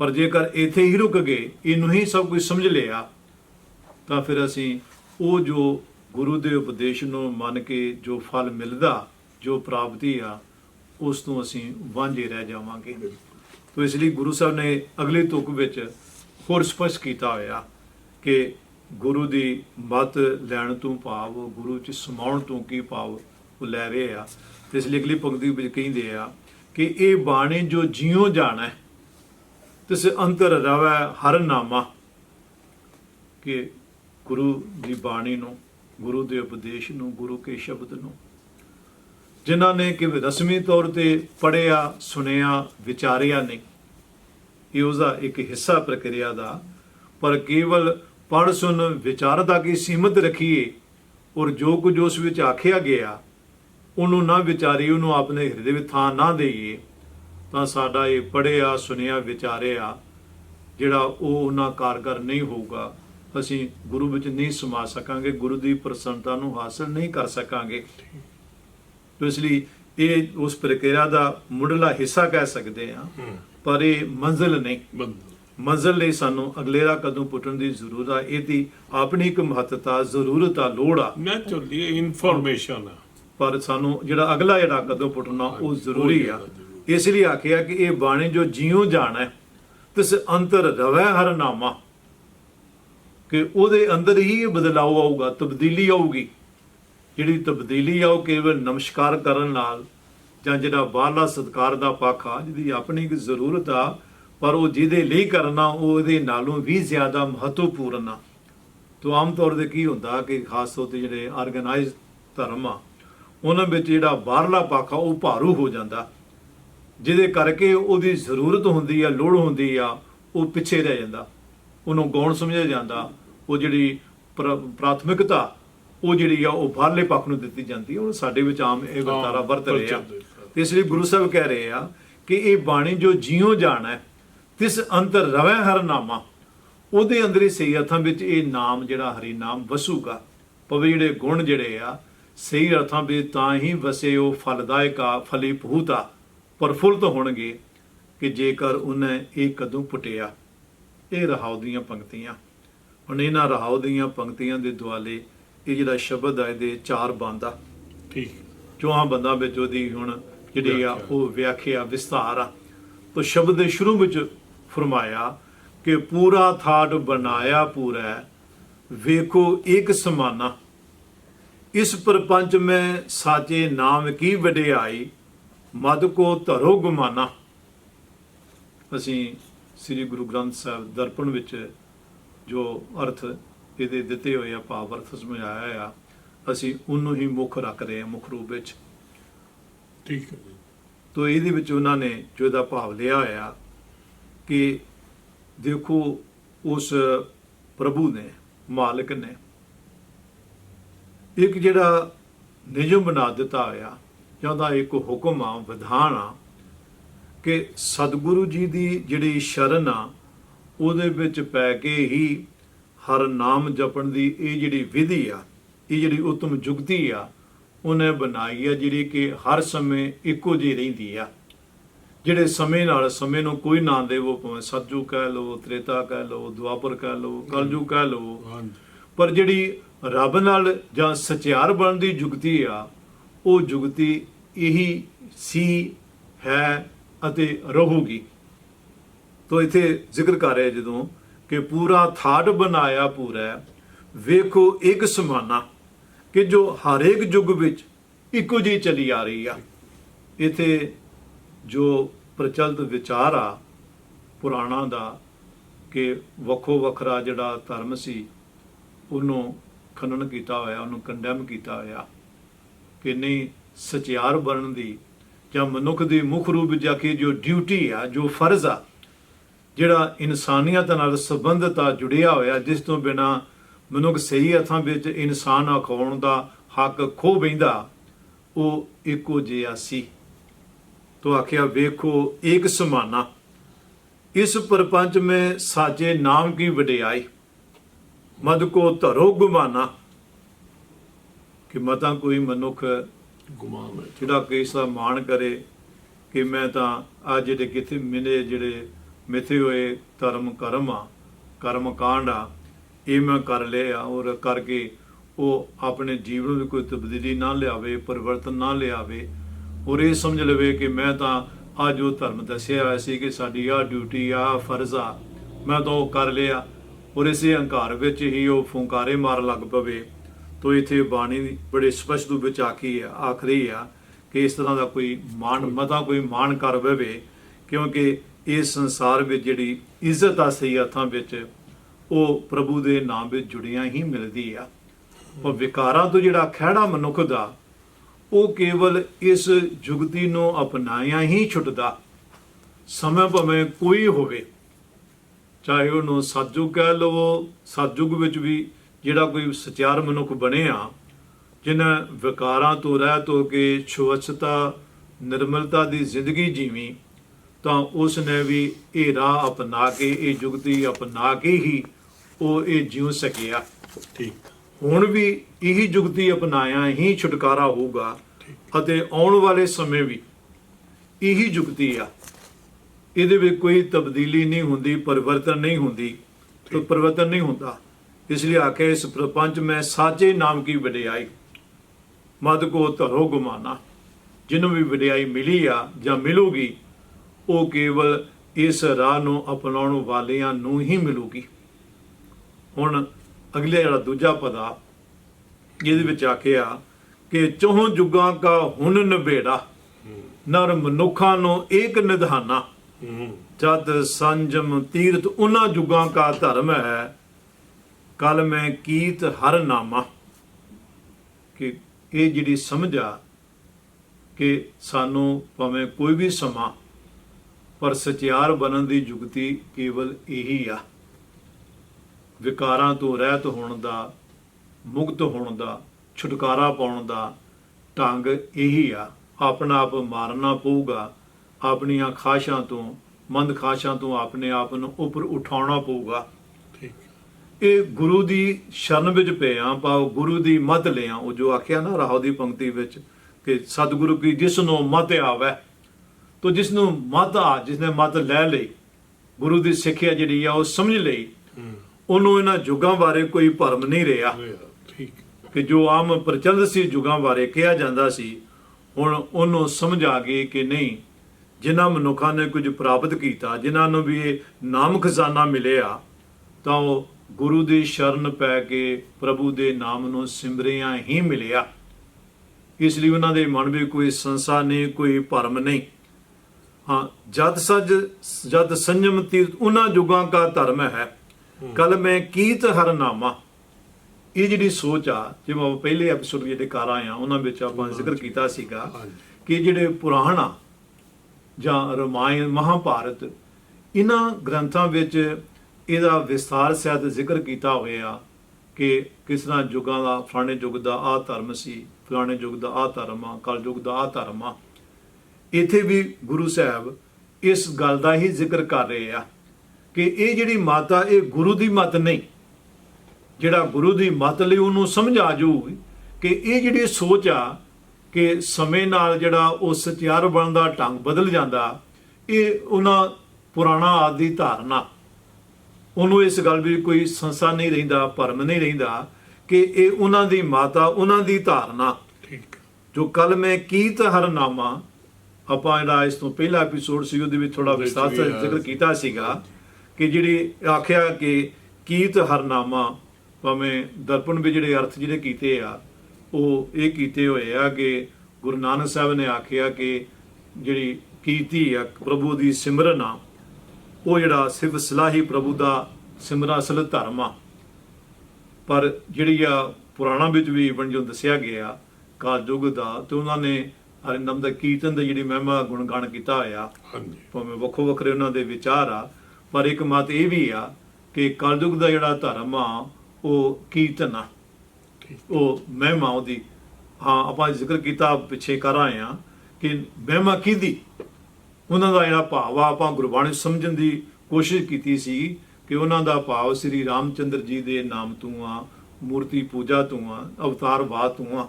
S2: ਪਰ ਜੇਕਰ ਇੱਥੇ ਹੀ ਰੁਕ ਗਏ, ਇਹਨੂੰ ਹੀ ਸਭ ਕੁਝ ਸਮਝ ਲਿਆ, ਤਾਂ ਫਿਰ ਅਸੀਂ ਉਹ ਜੋ ਗੁਰੂ ਦੇ ਉਪਦੇਸ਼ ਨੂੰ ਮੰਨ ਕੇ ਜੋ ਫਲ ਮਿਲਦਾ, ਜੋ ਪ੍ਰਾਪਤੀ ਆ, ਉਸ ਤੋਂ ਅਸੀਂ ਵਾਂਝੇ ਰਹਿ ਜਾਵਾਂਗੇ। ਤੋ ਇਸ ਲਈ ਗੁਰੂ ਸਾਹਿਬ ਨੇ ਅਗਲੇ ਤੁਕ ਵਿੱਚ ਹੋਰ ਸਪਸ਼ਟ ਕੀਤਾ ਹੋਇਆ ਕਿ ਗੁਰੂ ਦੀ ਮਤ ਲੈਣ ਤੋਂ ਭਾਵ, ਗੁਰੂ ਚ ਸਮਾਉਣ ਤੋਂ ਕੀ ਭਾਵ ਉਹ ਲੈ ਰਹੇ ਆ। ਤੇ ਇਸ ਲਈ ਅਗਲੀ ਪੰਕਤੀ ਵਿੱਚ ਕਹਿੰਦੇ ਆ ਕਿ ਇਹ ਬਾਣੀ ਜੋ ਜਿਉ ਜਾਣਾ ਤਿਸ ਅੰਤਰ ਰਵੈ ਹਰ ਨਾਮਾ। ਕਿ ਗੁਰੂ ਦੀ ਬਾਣੀ ਨੂੰ, ਗੁਰੂ ਦੇ ਉਪਦੇਸ਼ ਨੂੰ, ਗੁਰੂ ਕੇ ਸ਼ਬਦ ਨੂੰ, ਜਿਨ੍ਹਾਂ ਨੇ ਕਿ ਰਸਮੀ ਤੌਰ ਤੇ ਪੜਿਆ ਸੁਨਿਆ ਵਿਚਾਰਿਆ ਨਹੀਂ, ਇਹ ਉਹਦਾ ਇੱਕ ਹਿੱਸਾ ਪ੍ਰਕਿਰਿਆ ਦਾ। ਪਰ ਕੇਵਲ ਪੜ ਸੁਣ ਵਿਚਾਰ ਦਾ ਕੀ ਸੀਮਤ ਰੱਖੀਏ, ਔਰ ਜੋ ਕੁਝ ਉਸ ਵਿੱਚ ਆਖਿਆ ਗਿਆ ਉਹਨੂੰ ਨਾ ਵਿਚਾਰੀ ਉਹਨੂੰ ਆਪਣੇ ਹਿਰਦੇ ਵਿੱਚ ਥਾਂ ਨਾ ਦੇਈਏ ਤਾਂ ਸਾਡਾ ਇਹ ਪੜਿਆ ਸੁਨਿਆ ਵਿਚਾਰਿਆ ਜਿਹੜਾ ਉਹ ਉਹਨਾਂ ਕਾਰਗਰ ਨਹੀਂ ਹੋਊਗਾ। ਅਸੀਂ ਗੁਰੂ ਵਿੱਚ ਨਹੀਂ ਸਮਾ ਸਕਾਂਗੇ ਗੁਰੂ ਦੀ ਪ੍ਰਸੰਨਤਾ ਨੂੰ ਹਾਸਲ ਨਹੀਂ ਕਰ ਸਕਾਂਗੇ। ਤੋ ਇਸ ਲਈ ਇਹ ਉਸ ਪ੍ਰਕਿਰਿਆ ਦਾ ਮੁੱਢਲਾ ਹਿੱਸਾ ਕਹਿ ਸਕਦੇ ਹੂੰ। ਪਰ ਇਹ ਮੰਜ਼ਿਲ ਨਹੀਂ। ਮੰਜ਼ਿਲ। ਲਈ ਸਾਨੂੰ ਅਗਲੇਰਾ ਕਦਮ ਪੁੱਟਣ ਦੀ ਜ਼ਰੂਰਤ ਆ। ਇਹਦੀ ਆਪਣੀ ਇੱਕ ਮਹੱਤਤਾ ਜ਼ਰੂਰਤ ਆ ਲੋੜ ਆ।
S1: ਨੈਚੁਰਲੀ ਇਨਫੋਰਮੇਸ਼ਨ ਆ।
S2: ਪਰ ਸਾਨੂੰ ਜਿਹੜਾ ਅਗਲਾ ਜਿਹੜਾ ਕਦਮ ਪੁੱਟਣਾ ਉਹ ਜ਼ਰੂਰੀ ਆ। ਇਸ ਲਈ ਆਖਿਆ ਕਿ ਇਹ ਬਾਣੀ ਜੋ ਜਿਉ ਜਾਣਾ ਹੈ, ਤਿਸ ਅੰਤਰ ਰਵੈ ਹਰ ਨਾਮਾ। ਕਿ ਉਹਦੇ ਅੰਦਰ ਹੀ ਇਹ ਬਦਲਾਅ ਆਊਗਾ, ਤਬਦੀਲੀ ਆਊਗੀ। ਜਿਹੜੀ ਤਬਦੀਲੀ ਆ ਉਹ ਕੇਵਲ ਨਮਸਕਾਰ ਕਰਨ ਨਾਲ ਜਾਂ ਜਿਹੜਾ ਬਾਹਰਲਾ ਸਤਕਾਰ ਦਾ ਪੱਖ ਆ, ਜਿਹਦੀ ਆਪਣੀ ਇੱਕ ਜ਼ਰੂਰਤ ਆ, ਪਰ ਉਹ ਜਿਹਦੇ ਲਈ ਕਰਨਾ, ਉਹ ਇਹਦੇ ਨਾਲੋਂ ਵੀ ਜ਼ਿਆਦਾ ਮਹੱਤਵਪੂਰਨ ਆ। ਤੋ ਆਮ ਤੌਰ ਤੇ ਕੀ ਹੁੰਦਾ ਕਿ ਖਾਸ ਤੌਰ ਤੇ ਜਿਹੜੇ ਆਰਗੇਨਾਈਜ਼ ਧਰਮ ਆ ਉਹਨਾਂ ਵਿੱਚ ਜਿਹੜਾ ਬਾਹਰਲਾ ਪੱਖ ਆ ਉਹ ਭਾਰੂ ਹੋ ਜਾਂਦਾ। ਜਿਹਦੇ ਕਰਕੇ ਉਹਦੀ ਜ਼ਰੂਰਤ ਹੁੰਦੀ ਆ ਲੋੜ ਹੁੰਦੀ ਆ ਉਹ ਪਿੱਛੇ ਰਹਿ ਜਾਂਦਾ। ਉਹਨੂੰ ਗੌਣ ਸਮਝਿਆ ਜਾਂਦਾ। ਉਹ ਜਿਹੜੀ ਪ੍ਰ- ਪ੍ਰਾਥਮਿਕਤਾ ਉਹ ਜਿਹੜੀ ਆ ਉਹ ਬਾਹਰਲੇ ਪੱਖ ਨੂੰ ਦਿੱਤੀ ਜਾਂਦੀ ਉਹ ਸਾਡੇ ਵਿੱਚ ਆਮ ਇਹ ਵਰਤਾਰਾ ਵਰਤ ਰਹੇ ਆ। ਤੇ ਇਸ ਲਈ ਗੁਰੂ ਸਾਹਿਬ ਕਹਿ ਰਹੇ ਆ ਕਿ ਇਹ ਬਾਣੀ ਜੋ ਜਿਉ ਜਾਣਾ ਹੈ ਤਿਸ ਅੰਤਰ ਰਵੈ ਹਰ ਨਾਮਾ ਉਹਦੇ ਅੰਦਰ ਹੀ ਸਹੀ ਅਰਥਾਂ ਵਿੱਚ ਇਹ ਨਾਮ ਜਿਹੜਾ ਹਰੀ ਨਾਮ ਵਸੂਗਾ। ਪਵੇ ਜਿਹੜੇ ਗੁਣ ਜਿਹੜੇ ਆ ਸਹੀ ਅਰਥਾਂ ਵਿੱਚ ਤਾਂ ਹੀ ਵਸੇ ਉਹ ਫਲਦਾਇਕਾ ਫਲੀ ਭੂਤਾ ਪਰਫੁੱਲਤ ਹੋਣਗੇ ਕਿ ਜੇਕਰ ਉਹਨੇ ਇਹ ਕਦੋਂ ਪੁੱਟਿਆ। ਇਹ ਰਹਾਉ ਦੀਆਂ ਪੰਕਤੀਆਂ। ਹੁਣ ਇਹਨਾਂ ਰਹਾਉ ਦੀਆਂ ਪੰਕਤੀਆਂ ਦੇ ਦੁਆਲੇ ਇਹ ਜਿਹੜਾ ਸ਼ਬਦ ਆ ਇਹਦੇ ਚਾਰ ਬੰਦ ਆ।
S1: ਠੀਕ।
S2: ਚੌਹਾਂ ਬੰਦਾਂ ਵਿੱਚ ਉਹਦੀ ਹੁਣ ਜਿਹੜੀ ਆ। ਉਹ ਵਿਆਖਿਆ ਵਿਸਤਾਰ ਆ। ਤੋ ਸ਼ਬਦ ਦੇ ਸ਼ੁਰੂ ਵਿੱਚ ਫਰਮਾਇਆ ਕਿ ਪੂਰਾ ਥਾਟ ਬਣਾਇਆ ਪੂਰਾ ਵੇਖੋ ਇੱਕ ਸਮਾਨਾ। ਇਸ ਪ੍ਰਪੰਚ ਮੈਂ ਸਾਚੇ ਨਾਮ ਕੀ ਵਡਿਆਈ ਮਦ ਕੋ ਧਰੋ ਗੁਮਾਨਾ ਅਸੀਂ ਸ੍ਰੀ ਗੁਰੂ ਗ੍ਰੰਥ ਸਾਹਿਬ ਦਰਪਣ ਵਿੱਚ ਜੋ ਅਰਥ ਇਹਦੇ ਦਿੱਤੇ ਹੋਏ ਆ ਭਾਵ ਅਰਥ ਸਮਝਾਇਆ ਆ ਅਸੀਂ ਉਹਨੂੰ ਹੀ ਮੁੱਖ ਰੱਖ ਰਹੇ ਹਾਂ ਮੁੱਖ ਰੂਪ ਵਿੱਚ
S1: ਠੀਕ ਹੈ।
S2: ਤੋ ਇਹਦੇ ਵਿੱਚ ਉਹਨਾਂ ਨੇ ਜੋ ਇਹਦਾ ਭਾਵ ਲਿਆ ਹੋਇਆ ਕਿ ਦੇਖੋ ਉਸ ਪ੍ਰਭੂ ਨੇ ਮਾਲਕ ਨੇ ਇੱਕ ਜਿਹੜਾ ਨਿਯਮ ਬਣਾ ਦਿੱਤਾ ਹੋਇਆ ਜਾਂ ਉਹਦਾ ਇੱਕ ਹੁਕਮ ਆ ਵਿਧਾਨ ਆ ਕਿ ਸਤਿਗੁਰੂ ਜੀ ਦੀ ਜਿਹੜੀ ਸ਼ਰਨ ਆ ਉਹਦੇ ਵਿੱਚ ਪੈ ਕੇ ਹੀ ਹਰ ਨਾਮ ਜਪਣ ਦੀ ਇਹ ਜਿਹੜੀ ਵਿਧੀ ਆ ਇਹ ਜਿਹੜੀ ਉਤਮ ਜੁਗਤੀ ਆ ਉਹਨੇ ਬਣਾਈ ਆ ਜਿਹੜੀ ਕਿ ਹਰ ਸਮੇਂ ਇੱਕੋ ਜਿਹੀ ਰਹਿੰਦੀ ਆ। ਜਿਹੜੇ ਸਮੇਂ ਨਾਲ ਸਮੇਂ ਨੂੰ ਕੋਈ ਨਾਂ ਦੇਵੋ ਭਾਵੇਂ ਸਤਜੂ ਕਹਿ ਲਓ ਤ੍ਰੇਤਾ ਕਹਿ ਲਓ ਦੁਆਪਰ ਕਹਿ ਲਓ ਕਲਜੂ ਕਹਿ ਲਓ। ਪਰ ਜਿਹੜੀ ਰੱਬ ਨਾਲ ਜਾਂ ਸਚਿਆਰ ਬਣਨ ਦੀ ਜੁਗਤੀ ਆ, ਉਹ ਜੁਗਤੀ ਇਹੀ ਸੀ, ਹੈ ਅਤੇ ਰਹੂਗੀ। ਤੋ ਇੱਥੇ ਜ਼ਿਕਰ ਕਰ ਰਿਹਾ ਜਦੋਂ ਕਿ ਪੂਰਾ ਥਾਟ ਬਣਾਇਆ ਪੂਰਾ ਵੇਖੋ ਇੱਕ ਸਮਾਨਾ ਕਿ ਜੋ ਹਰੇਕ ਯੁੱਗ ਵਿੱਚ ਇੱਕੋ ਜਿਹੀ ਚਲੀ ਆ ਰਹੀ ਆ। ਇਥੇ ਜੋ ਪ੍ਰਚਲਿਤ ਵਿਚਾਰ ਆ, ਪੁਰਾਣਾ ਦਾ ਕਿ ਵੱਖੋ ਵੱਖਰਾ ਜਿਹੜਾ ਧਰਮ ਸੀ, ਉਹਨੂੰ ਖੰਡਨ ਕੀਤਾ ਹੋਇਆ, ਉਹਨੂੰ ਕੰਡੈਮ ਕੀਤਾ ਹੋਇਆ ਕਿ ਨਹੀਂ ਸਚਿਆਰ ਬਣਨ ਦੀ ਜਾਂ ਮਨੁੱਖ ਦੀ ਮੁੱਖ ਰੂਪ ਵਿੱਚ ਜਾ ਕੇ ਜੋ ਡਿਊਟੀ ਆ, ਜੋ ਫਰਜ਼ ਆ, ਜਿਹੜਾ ਇਨਸਾਨੀਅਤ ਨਾਲ ਸੰਬੰਧਤ ਆ ਜੁੜਿਆ ਹੋਇਆ, ਜਿਸ ਤੋਂ ਬਿਨਾ ਮਨੁੱਖ ਸਹੀ ਅਰਥਾਂ ਵਿੱਚ ਇਨਸਾਨ ਅਖਾਉਣ ਦਾ ਹੱਕ ਖੋ ਬੈਂਦਾ, ਉਹ ਇੱਕੋ ਜਿਹਾ ਸੀ। ਤੋ ਆਖਿਆ, ਵੇਖੋ, ਏਕ ਸਮਾਨਾ। ਇਸ ਪਰਪੰਚ ਮੈਂ ਸਾਜੇ ਨਾਮ ਕੀ ਵਡਿਆਈ? ਮਦ ਕੋ ਧਰੋ ਗੁਮਾਨਾ। ਕਿ ਮਤਾਂ ਕੋਈ ਮਨੁੱਖ
S1: ਗੁਮਾਨ
S2: ਜਿਹੜਾ ਕਿ ਇਸ ਦਾ ਮਾਣ ਕਰੇ ਕਿ ਮੈਂ ਤਾਂ ਆ ਜਿਹੜੇ ਕਿਤੇ ਮਿਲੇ ਜਿਹੜੇ ਮਿਥੇ ਹੋਏ ਧਰਮ ਕਰਮ ਆ ਕਰਮ ਕਾਂਡ ਆ ਇਹ ਮੈਂ ਕਰ ਲਿਆ ਔਰ ਕਰਕੇ ਉਹ ਆਪਣੇ ਜੀਵਨ ਵਿੱਚ ਕੋਈ ਤਬਦੀਲੀ ਨਾ ਲਿਆਵੇ ਪਰਿਵਰਤਨ ਨਾ ਲਿਆਵੇ। ਔਰ ਇਹ ਸਮਝ ਲਵੇ ਕਿ ਮੈਂ ਤਾਂ ਆ ਜੋ ਧਰਮ ਦੱਸਿਆ ਹੋਇਆ ਸੀ ਕਿ ਸਾਡੀ ਆ ਡਿਊਟੀ ਆ ਫਰਜ਼ ਆ। ਮੈਂ ਤਾਂ ਉਹ ਕਰ ਲਿਆ। ਔਰ ਇਸੇ ਹੰਕਾਰ ਵਿੱਚ ਹੀ ਉਹ ਫੁੰਕਾਰੇ ਮਾਰਨ ਲੱਗ ਪਵੇ, ਤੋ ਇਥੇ ਬਾਣੀ ਬੜੇ ਸਪਸ਼ਟ ਰੂਪ ਵਿੱਚ ਆਖੀ ਆ ਆਖਰੀ ਆ ਕਿ ਇਸ ਤਰ੍ਹਾਂ ਦਾ ਕੋਈ ਮਾਣ, ਮਤਾ ਕੋਈ ਮਾਣ ਕਰ ਬਵੇ ਕਿਉਂਕਿ ਇਸ ਸੰਸਾਰ ਵਿੱਚ ਜਿਹੜੀ ਇੱਜ਼ਤ ਆ ਸਹੀ ਹੱਥਾਂ ਵਿੱਚ, ਉਹ ਪ੍ਰਭੂ ਦੇ ਨਾਮ ਵਿੱਚ ਜੁੜੀਆਂ ਹੀ ਮਿਲਦੀ ਆ। ਉਹ ਵਿਕਾਰਾਂ ਤੋਂ ਜਿਹੜਾ ਖਹਿੜਾ ਮਨੁੱਖ ਦਾ, ਉਹ ਕੇਵਲ ਇਸ ਜੁਗਤੀ ਨੂੰ ਅਪਣਾਇਆ ਹੀ ਛੁੱਟਦਾ। ਸਮੇਂ ਭਾਵੇਂ ਕੋਈ ਹੋਵੇ ਚਾਹੇ ਉਹਨੂੰ ਸਤਜੁਗ ਕਹਿ ਲਵੋ ਸਤਜੁਗ ਵਿੱਚ ਵੀ ਜਿਹੜਾ ਕੋਈ ਸਚਿਆਰ ਮਨੁੱਖ ਬਣਿਆ ਜਿਨ੍ਹਾਂ ਵਿਕਾਰਾਂ ਤੋਂ ਰਹਿਤ ਹੋ ਕੇ ਛੁਅਛਤਾ ਨਿਰਮਲਤਾ ਦੀ ਜ਼ਿੰਦਗੀ ਜੀਵੀ ਤਾਂ ਉਸ ਨੇ ਵੀ ਇਹ ਰਾਹ ਅਪਣਾ ਕੇ ਇਹ ਜੁਗਤੀ ਅਪਣਾ ਕੇ ਹੀ ਉਹ ਇਹ ਜਿਉ ਸਕਿਆ।
S1: ਠੀਕ।
S2: ਹੁਣ ਵੀ ਇਹੀ ਜੁਗਤੀ ਅਪਣਾਇਆ ਹੀ ਛੁਟਕਾਰਾ ਹੋਊਗਾ ਅਤੇ ਆਉਣ ਵਾਲੇ ਸਮੇਂ ਵੀ ਇਹੀ ਜੁਗਤੀ ਆ। ਇਹਦੇ ਵਿੱਚ ਕੋਈ ਤਬਦੀਲੀ ਨਹੀਂ ਹੁੰਦੀ ਪਰਿਵਰਤਨ ਨਹੀਂ ਹੁੰਦੀ ਤਾਂ ਪਰਿਵਰਤਨ ਨਹੀਂ ਹੁੰਦਾ। ਇਸ ਲਈ ਆਖੇ ਇਸ ਪ੍ਰਪੰਚ ਮੈਂ ਸਾਚੇ ਨਾਮ ਕੀ ਵਡਿਆਈ? ਮਦ ਕੋ ਧਰੋ ਗੁਮਾਨਾ। ਜਿਹਨੂੰ ਵੀ ਵਡਿਆਈ ਮਿਲੀ ਆ ਜਾਂ ਮਿਲੂਗੀ ਉਹ ਕੇਵਲ ਇਸ ਰਾਹ ਨੂੰ ਅਪਣਾਉਣ ਵਾਲਿਆਂ ਨੂੰ ਹੀ ਮਿਲੂਗੀ। ਹੁਣ ਅਗਲੇ ਜਿਹੜਾ ਦੂਜਾ ਪਦਾ ਜਿਹਦੇ ਵਿੱਚ ਆਖਿਆ ਕਿ ਚੋਹ ਜੁਗਾਂ ਕਾ ਹੁਣ ਨਿਬੇੜਾ ਨਰ ਮਨੁੱਖਾਂ ਨੂੰ ਏਕ ਨਿਧਾਨਾ। ਜਦ ਸੰਜਮ ਤੀਰਥ ਉਹਨਾਂ ਜੁਗਾਂ ਕਾ ਧਰਮ ਹੈ ਕਲ ਮੈਂ ਕੀਤ ਹਰ ਨਾਮਾ। ਕਿ ਇਹ ਜਿਹੜੀ ਸਮਝ ਆ ਕਿ ਸਾਨੂੰ ਭਾਵੇਂ ਕੋਈ ਵੀ ਸਮਾਂ, ਪਰ ਸਚਿਆਰ ਬਣਨ ਦੀ ਜੁਗਤੀ ਕੇਵਲ ਇਹੀ ਆ। ਵਿਕਾਰਾਂ ਤੋਂ ਰਹਿਤ ਹੋਣ ਦਾ, ਮੁਕਤ ਹੋਣ ਦਾ, ਛੁਟਕਾਰਾ ਪਾਉਣ ਦਾ ਢੰਗ ਇਹੀ ਆ। ਆਪਣਾ ਆਪ ਮਾਰਨਾ ਪਊਗਾ। ਆਪਣੀਆਂ ਖਾਸ਼ਾਂ ਤੋਂ ਮੰਦ ਖਾਸ਼ਾਂ ਤੋਂ ਆਪਣੇ ਆਪ ਨੂੰ ਉੱਪਰ ਉਠਾਉਣਾ ਪਊਗਾ।
S1: ਠੀਕ।
S2: ਇਹ ਗੁਰੂ ਦੀ ਸ਼ਰਨ ਵਿੱਚ ਪਏ ਆ ਪਾਓ ਗੁਰੂ ਦੀ ਮਤ ਲਿਆ ਉਹ ਜੋ ਆਖਿਆ ਨਾ ਰਾਹੋ ਦੀ ਪੰਕਤੀ ਵਿੱਚ ਕਿ ਸਤਿਗੁਰੂ ਕੀ ਜਿਸ ਨੂੰ ਮਤ ਆਵੇ ਤੋ ਜਿਸ ਨੂੰ ਮਤ ਆ ਜਿਸ ਨੇ ਮਤ ਲੈ ਲਈ ਗੁਰੂ ਦੀ ਸਿੱਖਿਆ ਜਿਹੜੀ ਆ ਉਹ ਸਮਝ ਲਈ ਉਹਨੂੰ ਇਹਨਾਂ ਯੁੱਗਾਂ ਬਾਰੇ ਕੋਈ ਭਰਮ ਨਹੀਂ ਰਿਹਾ।
S1: ਠੀਕ।
S2: ਕਿ ਜੋ ਆਮ ਪ੍ਰਚਲਿਤ ਸੀ ਯੁੱਗਾਂ ਬਾਰੇ ਕਿਹਾ ਜਾਂਦਾ ਸੀ ਹੁਣ ਉਹਨੂੰ ਸਮਝ ਆ ਗਈ ਕਿ ਨਹੀਂ ਜਿਨ੍ਹਾਂ ਮਨੁੱਖਾਂ ਨੇ ਕੁਝ ਪ੍ਰਾਪਤ ਕੀਤਾ ਜਿਨ੍ਹਾਂ ਨੂੰ ਵੀ ਇਹ ਨਾਮ ਖਜ਼ਾਨਾ ਮਿਲਿਆ ਤਾਂ ਉਹ ਗੁਰੂ ਦੀ ਸ਼ਰਨ ਪੈ ਕੇ ਪ੍ਰਭੂ ਦੇ ਨਾਮ ਨੂੰ ਸਿਮਰਿਆ ਹੀ ਮਿਲਿਆ। ਇਸ ਲਈ ਉਹਨਾਂ ਦੇ ਮਨ ਵਿੱਚ ਕੋਈ ਸੰਸਾ ਨਹੀਂ ਕੋਈ ਭਰਮ ਨਹੀਂ। ਹਾਂ ਜਦ ਸਜ ਜਦ ਸੰਜਮ ਤੀਰਥ ਉਹਨਾਂ ਜੁਗਾਂ ਕਾ ਧਰਮ ਹੈ ਕਲ ਮੈਂ ਕੀਤ ਹਰ ਨਾਮਾ। ਇਹ ਜਿਹੜੀ ਸੋਚ ਆ ਜਿਵੇਂ ਪਹਿਲੇ ਐਪੀਸੋਡ ਜਿਹੜੇ ਕਰ ਆਏ ਆ ਉਹਨਾਂ ਵਿੱਚ ਆਪਾਂ ਜ਼ਿਕਰ ਕੀਤਾ ਸੀਗਾ ਕਿ ਜਿਹੜੇ ਪੁਰਾਣ ਜਾਂ ਰਮਾਇਣ ਮਹਾਭਾਰਤ, ਇਹਨਾਂ ਗ੍ਰੰਥਾਂ ਵਿੱਚ ਇਹਦਾ ਵਿਸਥਾਰ ਸਹਿਤ ਜ਼ਿਕਰ ਕੀਤਾ ਹੋਇਆ ਕਿ ਕਿਸ ਤਰ੍ਹਾਂ ਯੁੱਗਾਂ ਦਾ, ਫਲਾਣੇ ਯੁੱਗ ਦਾ ਆ ਧਰਮ ਸੀ, ਫਲਾਣੇ ਯੁੱਗ ਦਾ ਆ ਧਰਮ ਆ, ਕਲ ਯੁੱਗ ਦਾ ਆ ਧਰਮ ਆ। ਇੱਥੇ ਵੀ ਗੁਰੂ ਸਾਹਿਬ ਇਸ ਗੱਲ ਦਾ ਹੀ ਜ਼ਿਕਰ ਕਰ ਰਹੇ ਆ ਕਿ ਇਹ ਜਿਹੜੀ ਮਾਤਾ, ਇਹ ਗੁਰੂ ਦੀ ਮਤ ਨਹੀਂ, ਜਿਹੜਾ ਗੁਰੂ ਦੀ ਮਤ ਲਈ ਉਹਨੂੰ ਸਮਝ ਆ ਜਾਊਗੀ ਕਿ ਇਹ ਜਿਹੜੀ ਸੋਚ ਆ ਕਿ ਸਮੇਂ ਨਾਲ ਜਿਹੜਾ ਉਹ ਸਚਿਆਰ ਬਣਨ ਦਾ ਢੰਗ ਬਦਲ ਜਾਂਦਾ ਇਹ ਉਹਨਾਂ ਪੁਰਾਣਾ ਆਦੀ ਧਾਰਨਾ। ਉਹਨੂੰ ਇਸ ਗੱਲ ਵੀ ਕੋਈ ਸੰਸਾ ਨਹੀਂ ਰਹਿੰਦਾ ਭਰਮ ਨਹੀਂ ਰਹਿੰਦਾ ਕਿ ਇਹ ਉਹਨਾਂ ਦੀ ਮਾਤਾ ਉਹਨਾਂ ਦੀ ਧਾਰਨਾ।
S1: ਠੀਕ।
S2: ਜੋ ਕੱਲ ਮੈਂ ਕੀਤ ਹਰਨਾਮਾ ਆਪਾਂ ਜਿਹੜਾ ਇਸ ਤੋਂ ਪਹਿਲਾ ਐਪੀਸੋਡ ਸੀ ਉਹਦੇ ਵਿੱਚ ਥੋੜਾ ਵਿਸਤਾਰ
S1: ਵੀ ਆਇਆ
S2: ਜ਼ਿਕਰ। ਕੀਤਾ ਸੀਗਾ ਕਿ ਜਿਹੜੀ ਆਖਿਆ ਕਿ ਕੀਤ ਹਰਨਾਮਾ ਭਾਵੇਂ ਦਰਪਣ ਵਿੱਚ ਜਿਹੜੇ ਅਰਥ ਜਿਹੜੇ ਕੀਤੇ ਆ ਉਹ ਇਹ ਕੀਤੇ ਹੋਏ ਆ ਕਿ ਗੁਰੂ ਨਾਨਕ ਸਾਹਿਬ ਨੇ ਆਖਿਆ ਕਿ ਜਿਹੜੀ ਕੀਤੀ ਆ ਪ੍ਰਭੂ ਦੀ ਸਿਮਰਨ ਆ ਉਹ ਜਿਹੜਾ ਸਿਰਫ ਸਲਾਹੀ ਪ੍ਰਭੂ ਦਾ ਸਿਮਰਨ ਅਸਲ ਧਰਮ ਆ। ਪਰ ਜਿਹੜੀ ਆ ਪੁਰਾਣਾ ਵਿੱਚ ਵੀ ਵੰਜੋਂ ਦੱਸਿਆ ਗਿਆ ਕਾਲਯੁਗ ਦਾ ਤੇ ਉਹਨਾਂ ਨੇ ਹਰਿਨਾਮ ਦਾ ਕੀਰਤਨ ਦਾ ਜਿਹੜੀ ਮਹਿਮਾ ਗੁਣਗਾਨ ਕੀਤਾ ਹੋਇਆ
S1: ਹਾਂਜੀ।
S2: ਭਾਵੇਂ ਵੱਖੋ ਵੱਖਰੇ ਉਹਨਾਂ ਦੇ ਵਿਚਾਰ ਆ ਪਰ ਇੱਕ ਮਤ ਇਹ ਵੀ ਆ ਕਿ ਕਲਯੁਗ ਦਾ ਜਿਹੜਾ ਧਰਮ ਆ ਉਹ ਕੀਰਤਨ ਆ। ਉਹ ਮਹਿਮਾ ਉਹਦੀ ਹਾਂ, ਆਪਾਂ ਜ਼ਿਕਰ ਕੀਤਾ, ਪਿੱਛੇ ਕਰ ਆਏ ਆ ਕਿ ਮਹਿਮਾ ਕਿਹਦੀ? ਉਹਨਾਂ ਦਾ ਜਿਹੜਾ ਭਾਵ ਆ, ਆਪਾਂ ਗੁਰਬਾਣੀ ਸਮਝਣ ਦੀ ਕੋਸ਼ਿਸ਼ ਕੀਤੀ ਸੀ ਕਿ ਉਹਨਾਂ ਦਾ ਭਾਵ ਸ੍ਰੀ ਰਾਮਚੰਦਰ ਜੀ ਦੇ ਨਾਮ ਤੋਂ ਆ, ਮੂਰਤੀ ਪੂਜਾ ਤੋਂ ਆ, ਅਵਤਾਰ ਬਾਦ ਤੋਂ ਆ।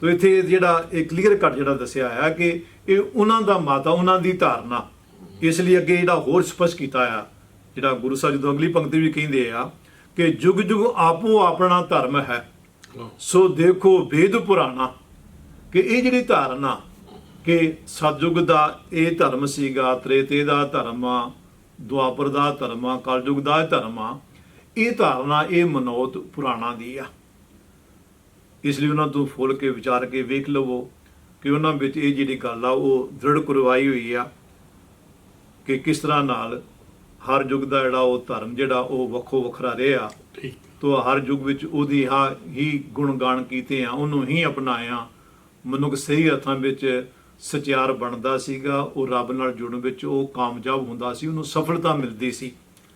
S2: ਤੋ ਇੱਥੇ ਜਿਹੜਾ ਇਹ ਕਲੀਅਰ ਕੱਟ ਜਿਹੜਾ ਦੱਸਿਆ ਆ ਕਿ ਇਹ ਉਹਨਾਂ ਦਾ ਮਾਤਾ, ਉਹਨਾਂ ਦੀ ਧਾਰਨਾ। ਇਸ ਲਈ ਅੱਗੇ ਜਿਹੜਾ ਹੋਰ ਸਪਸ਼ਟ ਕੀਤਾ ਆ, ਜਿਹੜਾ ਗੁਰੂ ਸਾਹਿਬ ਜਦੋਂ ਅਗਲੀ ਪੰਕਤੀ ਵੀ ਕਹਿੰਦੇ ਆ ਕਿ ਜੁਗ ਜੁਗ ਆਪੋ ਆਪਣਾ ਧਰਮ ਹੈ। ਸੋ ਦੇਖੋ ਵੇਦ ਪੁਰਾਣਾ ਕਿ ਇਹ ਜਿਹੜੀ ਧਾਰਨਾ ਕਿ ਸਤਜੁਗ ਦਾ ਇਹ ਧਰਮ ਸੀਗਾ, ਤ੍ਰੇਤੇ ਦਾ ਧਰਮ ਆ, ਦੁਆਪਰ ਦਾ ਧਰਮ ਆ, ਕਲਯੁਗ ਦਾ ਧਰਮ ਆ, ਇਹ ਧਾਰਨਾ, ਇਹ ਮਨੋਤ ਪੁਰਾਣਾ ਦੀ ਆ। ਇਸ ਲਈ ਉਹਨਾਂ ਤੋਂ ਫੁੱਲ ਕੇ ਵਿਚਾਰ ਕੇ ਵੇਖ ਲਵੋ ਕਿ ਉਹਨਾਂ ਵਿੱਚ ਇਹ ਜਿਹੜੀ ਗੱਲ ਆ, ਉਹ ਦ੍ਰਿੜ ਕਰਵਾਈ ਹੋਈ ਆ ਕਿ ਕਿਸ ਤਰ੍ਹਾਂ ਨਾਲ ਹਰ ਯੁੱਗ ਦਾ ਜਿਹੜਾ ਉਹ ਧਰਮ ਜਿਹੜਾ ਉਹ ਵੱਖੋ ਵੱਖਰਾ ਰਿਹਾ।
S1: ਠੀਕ।
S2: ਤੋ ਹਰ ਯੁੱਗ ਵਿੱਚ ਉਹਦੀ ਹਾ ਹੀ ਗੁਣਗਾਨ ਕੀਤੇ ਆ ਉਹਨੂੰ ਹੀ ਅਪਣਾਇਆ। ਮਨੁੱਖ ਸਹੀ ਅਰਥਾਂ ਵਿੱਚ ਸਚਿਆਰ ਬਣਦਾ ਸੀਗਾ ਉਹ ਰੱਬ ਨਾਲ ਜੁੜਨ ਵਿੱਚ ਉਹ ਕਾਮਯਾਬ ਹੁੰਦਾ ਸੀ ਉਹਨੂੰ ਸਫਲਤਾ ਮਿਲਦੀ ਸੀ।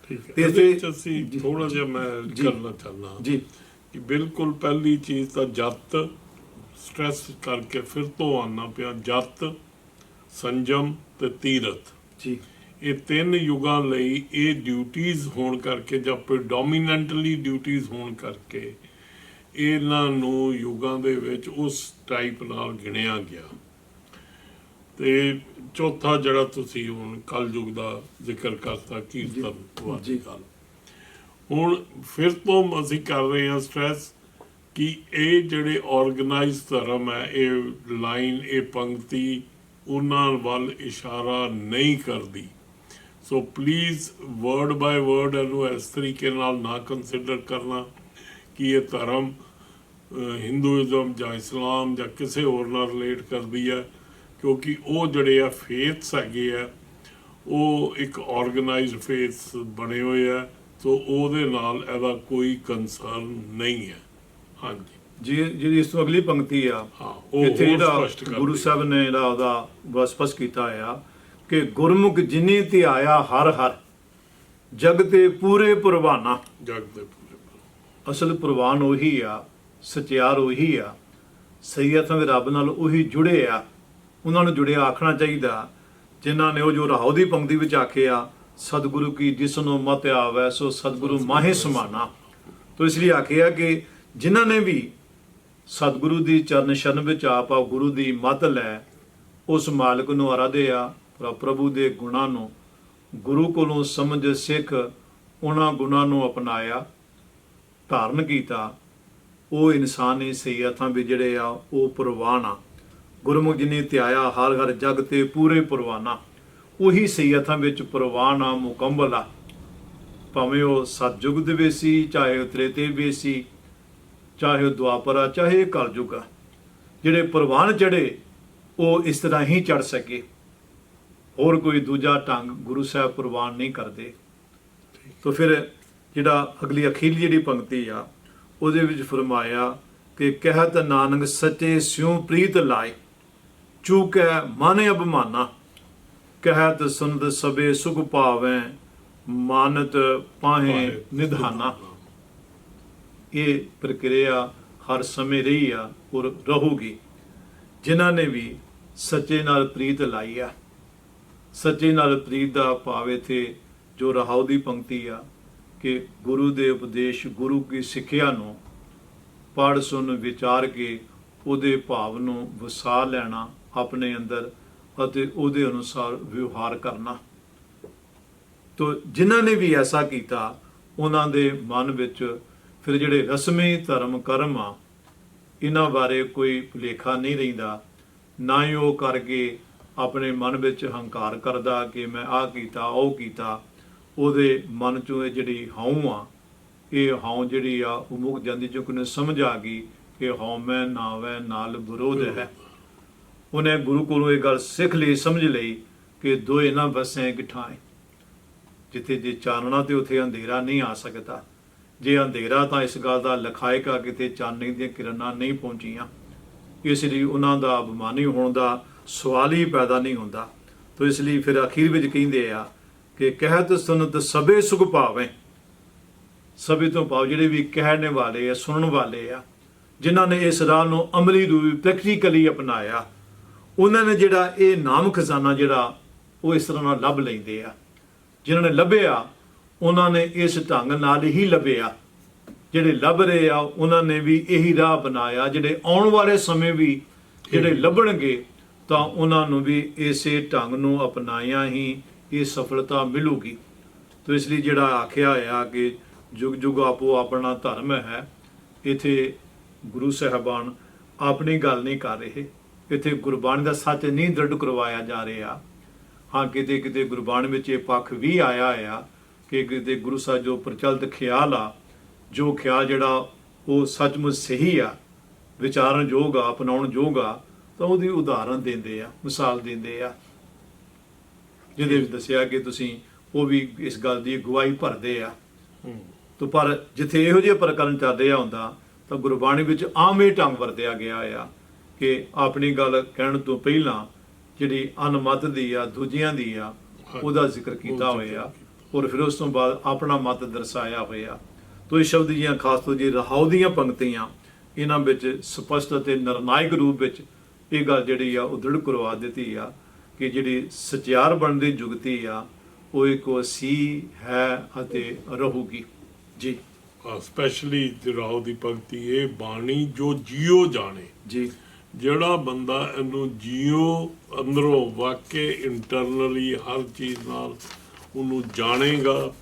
S1: ਠੀਕ
S2: ਤੇ
S1: ਹੈ ਅਸੀਂ
S2: ਜੀ,
S1: ਥੋੜਾ ਜਿਹਾ ਮੈਂ। ਕਰਨਾ ਚਾਹੁੰਦਾ
S2: ਜੀ।
S1: ਕਿ ਬਿਲਕੁਲ ਪਹਿਲੀ ਚੀਜ਼ ਤਾਂ ਜਤ ਸਟ੍ਰੈਸ ਕਰਕੇ ਫਿਰ ਤੋਂ ਆਨਾ ਪਿਆ ਜਤ ਸੰਜਮ ਤੇ ਤੀਰਥ।
S2: ਜੀ।
S1: ਇਹ ਤਿੰਨ ਯੁਗਾਂ ਲਈ ਇਹ ਡਿਊਟੀਆਂ ਹੋਣ ਕਰਕੇ ਜਾਂ ਪ੍ਰਡੋਮੀਨੈਂਟਲੀ ਡਿਊਟੀਆਂ ਹੋਣ ਕਰਕੇ ਇਹਨਾਂ ਨੂੰ ਯੁਗਾਂ ਦੇ ਵਿੱਚ ਉਸ ਟਾਈਪ ਨਾਲ ਗਿਣਿਆ ਗਿਆ। ਤੇ ਚੌਥਾ ਜਿਹੜਾ ਤੁਸੀਂ ਹੁਣ ਕਲ ਯੁਗ ਦਾ ਜ਼ਿਕਰ ਕਰਤਾ ਕੀਰਤਨ ਵਾਲੀ। ਗੱਲ। ਹੁਣ ਫਿਰ ਤੋਂ ਅਸੀਂ ਕਰ ਰਹੇ ਹਾਂ ਸਟ੍ਰੈਸ ਕਿ ਇਹ ਜਿਹੜੇ ਆਰਗੇਨਾਈਜ਼ ਧਰਮ ਹੈ ਇਹ ਲਾਈਨ ਇਹ ਪੰਕਤੀ ਉਹਨਾਂ ਵੱਲ ਇਸ਼ਾਰਾ ਨਹੀਂ ਕਰਦੀ। So please word by word ਇਹਨੂੰ ਇਸ ਤਰੀਕੇ ਨਾਲ ਨਾ ਕੰਸੀਡਰ ਕਰਨਾ ਕਿ ਇਹ ਧਰਮ ਹਿੰਦੂਇਜ਼ਮ ਜਾਂ ਇਸਲਾਮ ਜਾਂ ਕਿਸੇ ਹੋਰ ਨਾਲ ਰਿਲੇਟ ਕਰਦੀ ਹੈ ਕਿਉਂਕਿ ਉਹ ਜਿਹੜੇ ਆ ਫੇਥਸ ਹੈਗੇ ਆ ਉਹ ਇੱਕ ਆਰਗੇਨਾਈਜ਼ਡ ਫੇਥਸ ਬਣੇ ਹੋਏ ਆ ਸੋ ਉਹਦੇ ਨਾਲ ਇਹਦਾ ਕੋਈ ਕੰਸਰਨ ਨਹੀਂ ਹੈ। ਹਾਂਜੀ।
S2: ਜੀ ਜਿਹੜੀ ਇਸ ਤੋਂ ਅਗਲੀ ਪੰਕਤੀ ਆ
S1: ਹਾਂ ਉਹ
S2: ਜਿਹੜਾ ਗੁਰੂ ਸਾਹਿਬ ਨੇ ਜਿਹੜਾ ਉਹਦਾ ਸਪਸ਼ਟ ਕੀਤਾ ਆ ਕਿ ਗੁਰਮੁਖ ਜਿਨੀ ਧਿਆਇਆ ਹਰ ਹਰ ਜਗ ਤੇ ਪੂਰੇ ਪ੍ਰਵਾਨਾ।
S1: ਜਗ ਦੇ ਪੂਰੇ
S2: ਅਸਲ ਪ੍ਰਵਾਨ ਉਹੀ ਆ ਸਚਿਆਰ ਉਹੀ ਆ ਸਹੀ ਅਰਥਾਂ ਵਿੱਚ ਰੱਬ ਨਾਲ ਉਹੀ ਜੁੜੇ ਆ। ਉਹਨਾਂ ਨੂੰ ਜੁੜਿਆ ਆਖਣਾ ਚਾਹੀਦਾ ਜਿਨ੍ਹਾਂ ਨੇ ਉਹ ਜੋ ਰਾਹੋ ਦੀ ਪੰਕਤੀ ਵਿੱਚ ਆਖਿਆ ਸਤਿਗੁਰੂ ਕੀ ਜਿਸਨੂੰ ਮਤ ਆਵੈ ਸੋ ਸਤਿਗੁਰੂ ਮਾਹੇ ਸਮਾਨਾ। ਤੋ ਇਸ ਲਈ ਆਖਿਆ ਕਿ ਜਿਨ੍ਹਾਂ ਨੇ ਵੀ ਸਤਿਗੁਰੂ ਦੀ ਚਰਨ ਸ਼ਰਨ ਵਿੱਚ ਆਪ ਆ ਗੁਰੂ ਦੀ ਮਤ ਲੈ ਉਸ ਮਾਲਕ ਨੂੰ ਅਰਾਧਿਆ ਪ੍ਰਭੂ ਦੇ ਗੁਣਾਂ ਨੂੰ, ਗੁਰੂ ਕੋਲੋਂ ਸਮਝ ਸਿੱਖ ਉਹਨਾਂ ਗੁਣਾਂ ਨੂੰ ਅਪਣਾਇਆ, ਧਾਰਨ ਕੀਤਾ, ਉਹ ਇਨਸਾਨ ਹੀ ਸਹੀ ਅਰਥਾਂ ਵਿੱਚ ਜਿਹੜੇ ਆ, ਉਹ ਪ੍ਰਵਾਨ ਆ ਗੁਰਮੁਖ ਜਿਨੇ ਧਿਆਇਆ, ਹਰ ਹਰ ਜਗ ਤੇ ਪੂਰੇ ਪ੍ਰਵਾਨਾ ਉਹੀ ਸਹੀ ਅਰਥਾਂ ਵਿੱਚ ਪ੍ਰਵਾਨ ਆ ਮੁਕੰਮਲ ਆ। ਭਾਵੇਂ ਉਹ ਸਤਜੁਗ ਦੇ ਵਿੱਚ ਸੀ, ਚਾਹੇ ਉਹ ਤ੍ਰੇਤੇ ਵਿੱਚ ਸੀ, ਚਾਹੇ ਉਹ ਦੁਆਪਰ ਆ, ਚਾਹੇ ਇਹ ਕਲਯੁਗ ਆ। ਜਿਹੜੇ ਪ੍ਰਵਾਨ ਚੜੇ ਉਹ ਇਸ ਤਰ੍ਹਾਂ ਹੀ ਚੜ ਸਕੇ। ਹੋਰ ਕੋਈ ਦੂਜਾ ਢੰਗ ਗੁਰੂ ਸਾਹਿਬ ਪ੍ਰਵਾਨ ਨਹੀਂ ਕਰਦੇ। ਤੋ ਫਿਰ ਜਿਹੜਾ ਅਗਲੀ ਅਖੀਰਲੀ ਜਿਹੜੀ ਪੰਕਤੀ ਆ ਉਹਦੇ ਵਿੱਚ ਫਰਮਾਇਆ ਕਿ ਕਹਿਤ ਨਾਨਕ ਸੱਚੇ ਸਿਉ ਪ੍ਰੀਤ ਲਾਏ ਚੂਕੈ ਮਨ ਅਭਮਾਨਾ ਕਹਿਤ ਸੁਨਦ ਸਬੇ ਸੁਖ ਪਾਵੈ ਮਾਨਤ ਪਾਹੇ ਨਿਧਾਨਾ। ਇਹ ਪ੍ਰਕਿਰਿਆ ਹਰ ਸਮੇਂ ਰਹੀ ਆ ਔਰ ਰਹੂਗੀ। ਜਿਨ੍ਹਾਂ ਨੇ ਵੀ ਸੱਚੇ ਨਾਲ ਪ੍ਰੀਤ ਲਾਈ ਆ ਸੱਚੇ ਨਾਲ ਪ੍ਰੀਤ ਦਾ ਭਾਵ ਇੱਥੇ ਜੋ ਰਹਾਉ ਦੀ ਪੰਕਤੀ ਆ, ਕਿ ਗੁਰੂ ਦੇ ਉਪਦੇਸ਼ ਗੁਰੂ ਕੀ ਸਿੱਖਿਆ ਨੂੰ ਪੜ੍ਹ ਸੁਣ ਵਿਚਾਰ ਕੇ ਉਹਦੇ ਭਾਵ ਨੂੰ ਵਸਾ ਲੈਣਾ ਆਪਣੇ ਅੰਦਰ ਅਤੇ ਉਹਦੇ ਅਨੁਸਾਰ ਵਿਵਹਾਰ ਕਰਨਾ। ਤੋ ਜਿਨ੍ਹਾਂ ਨੇ ਵੀ ਐਸਾ ਕੀਤਾ, ਉਹਨਾਂ ਦੇ ਮਨ ਵਿੱਚ ਫਿਰ ਜਿਹੜੇ ਰਸਮੀ ਧਰਮ ਕਰਮ ਆ, ਇਹਨਾਂ ਬਾਰੇ ਕੋਈ ਭੁਲੇਖਾ ਨਹੀਂ ਰਹਿੰਦਾ, ਨਾ ਹੀ ਉਹ ਕਰਕੇ ਆਪਣੇ ਮਨ ਵਿੱਚ ਹੰਕਾਰ ਕਰਦਾ ਕਿ ਮੈਂ ਆਹ ਕੀਤਾ, ਉਹ ਕੀਤਾ, ਉਹਦੇ ਮਨ ਚੋਂ ਇਹ ਜਿਹੜੀ ਹਉ ਆ, ਇਹ ਹਉ ਜਿਹੜੀ ਆ, ਉਹ ਮੁੱਕ ਜਾਂਦੀ ਜੋ ਕਿਨੇ ਸਮਝ ਆ ਗਈ ਕਿ ਹਉ ਮੈਂ ਨਾਵੇਂ ਨਾਲ ਵਿਰੋਧ ਹੈ। ਉਹਨੇ ਗੁਰੂ ਕੋਲੋਂ ਇਹ ਗੱਲ ਸਿੱਖ ਲਈ, ਸਮਝ ਲਈ ਕਿ ਦੋਏ ਨਾ ਵਸੇ ਕਿਠਾਏ ਜਿੱਥੇ ਜੇ ਚਾਨਣਾ ਤੇ ਉਥੇ ਅੰਧੇਰਾ ਨਹੀਂ ਆ ਸਕਦਾ। ਜੇ ਅੰਧੇਰਾ ਤਾਂ ਇਸ ਗੱਲ ਦਾ ਲਖਾਏਗਾ ਕਿਤੇ ਚਾਨਣੀ ਦੀਆਂ ਕਿਰਨਾਂ ਨਹੀਂ ਪਹੁੰਚੀਆਂ। ਇਸ ਲਈ ਉਹਨਾਂ ਦਾ ਅਭਿਮਾਨੀ ਹੋਣ ਦਾ ਸਵਾਲ ਹੀ ਪੈਦਾ ਨਹੀਂ ਹੁੰਦਾ। ਤੋ ਇਸ ਲਈ ਫਿਰ ਅਖੀਰ ਵਿੱਚ ਕਹਿੰਦੇ ਆ ਕਿ ਕਹਿਤ ਸੁਨਤ ਸਭੇ ਸੁਖ ਪਾਵੇਂ ਸਭੇ ਤੋਂ ਭਾਵ ਜਿਹੜੇ ਵੀ ਕਹਿਣੇ ਵਾਲੇ ਆ ਸੁਣਨ ਵਾਲੇ ਆ ਜਿਨ੍ਹਾਂ ਨੇ ਇਸ ਰਾਹ ਨੂੰ ਅਮਲੀ ਰੂਪ ਪ੍ਰੈਕਟੀਕਲੀ ਅਪਣਾਇਆ ਉਹਨਾਂ ਨੇ ਜਿਹੜਾ ਇਹ ਨਾਮ ਖਜ਼ਾਨਾ ਜਿਹੜਾ ਉਹ ਇਸ ਤਰ੍ਹਾਂ ਨਾਲ ਲੱਭ ਲੈਂਦੇ ਆ। ਜਿਨ੍ਹਾਂ ਨੇ ਲੱਭਿਆ ਉਹਨਾਂ ਨੇ ਇਸ ਢੰਗ ਨਾਲ ਹੀ ਲੱਭਿਆ। ਜਿਹੜੇ ਲੱਭ ਰਹੇ ਆ ਉਹਨਾਂ ਨੇ ਵੀ ਇਹੀ ਰਾਹ ਬਣਾਇਆ ਜਿਹੜੇ ਆਉਣ ਵਾਲੇ ਸਮੇਂ ਵੀ ਜਿਹੜੇ ਲੱਭਣਗੇ ਤਾਂ ਉਹਨਾਂ ਨੂੰ ਵੀ ਇਸੇ ਢੰਗ ਨੂੰ ਅਪਣਾਇਆ ਹੀ ਇਹ ਸਫਲਤਾ ਮਿਲੂਗੀ। ਤੋ ਇਸ ਲਈ ਜਿਹੜਾ ਆਖਿਆ ਹੋਇਆ ਕਿ ਜੁਗ ਜੁਗ ਆਪੋ ਆਪਣਾ ਧਰਮ ਹੈ, ਇਥੇ ਗੁਰੂ ਸਾਹਿਬਾਨ ਆਪਣੀ ਗੱਲ ਨਹੀਂ ਕਰ ਰਹੇ। ਇੱਥੇ ਗੁਰਬਾਣੀ ਦਾ ਸੱਚ ਨਹੀਂ ਦ੍ਰਿੜ ਕਰਵਾਇਆ ਜਾ ਰਿਹਾ। ਹਾਂ, ਕਿਤੇ ਕਿਤੇ ਗੁਰਬਾਣੀ ਵਿੱਚ ਇਹ ਪੱਖ ਵੀ ਆਇਆ ਆ ਕਿ ਕਿਤੇ ਗੁਰੂ ਸਾਹਿਬ ਜੋ ਪ੍ਰਚਲਿਤ ਖਿਆਲ ਆ, ਜੋ ਖਿਆਲ ਜਿਹੜਾ ਉਹ ਸੱਚਮੁੱਚ ਸਹੀ ਆ ਵਿਚਾਰਨ ਯੋਗ ਆ ਅਪਣਾਉਣ ਯੋਗ ਆ ਤਾਂ ਉਹਦੀ ਉਦਾਹਰਨ ਦਿੰਦੇ ਆ ਮਿਸਾਲ ਦਿੰਦੇ ਆ। ਜਿਹਦੇ ਵਿੱਚ ਦੱਸਿਆ ਕਿ ਤੁਸੀਂ ਉਹ ਵੀ ਇਸ ਗੱਲ ਦੀ ਗਵਾਹੀ ਭਰਦੇ ਆ। ਤੋ ਪਰ ਜਿੱਥੇ ਇਹੋ ਜਿਹੇ ਪ੍ਰਕਰਨ ਚੱਲ ਰਿਹਾ ਹੁੰਦਾ ਤਾਂ ਗੁਰਬਾਣੀ ਵਿੱਚ ਆਮ ਇਹ ਢੰਗ ਵਰਤਿਆ ਗਿਆ ਆ ਕਿ ਆਪਣੀ ਗੱਲ ਕਹਿਣ ਤੋਂ ਪਹਿਲਾਂ ਜਿਹੜੀ ਅਨਮਤ ਦੀ ਆ ਦੂਜਿਆਂ ਦੀ ਆ ਉਹਦਾ ਜ਼ਿਕਰ ਕੀਤਾ ਹੋਇਆ। ਔਰ ਫਿਰ ਉਸ ਤੋਂ ਬਾਅਦ ਆਪਣਾ ਮਤ ਦਰਸਾਇਆ ਹੋਇਆ। ਤੋ ਇਹ ਸ਼ਬਦ ਜੀਆਂ ਖਾਸ ਤੋਂ ਜੀ ਰਹਾਉ ਦੀਆਂ ਪੰਕਤੀਆਂ ਇਹਨਾਂ ਵਿੱਚ ਸਪਸ਼ਟ ਅਤੇ ਨਿਰਣਾਇਕ ਰੂਪ ਵਿੱਚ ਇਹ ਗੱਲ ਜਿਹੜੀ ਆ ਉਹ ਦ੍ਰਿੜ ਕਰਵਾ ਦਿੱਤੀ ਆ ਕਿ ਜਿਹੜੀ ਸਚਿਆਰ ਬਣਨ ਦੀ ਜੁਗਤੀ ਆ ਉਹ ਇੱਕ ਸੀ ਹੈ ਅਤੇ ਰਹੂਗੀ। ਜੀ।
S1: ਸਪੈਸ਼ਲੀ ਜਰਾਉ ਦੀ ਭਗਤੀ ਇਹ ਬਾਣੀ ਜੋ ਜੀਓ ਜਾਣੇ।
S2: ਜੀ।
S1: ਜਿਹੜਾ ਬੰਦਾ ਇਹਨੂੰ ਜੀਓ ਅੰਦਰੋਂ ਵਾਕੇ ਇੰਟਰਨਲੀ ਹਰ ਚੀਜ਼ ਨਾਲ ਉਹਨੂੰ ਜਾਣੇਗਾ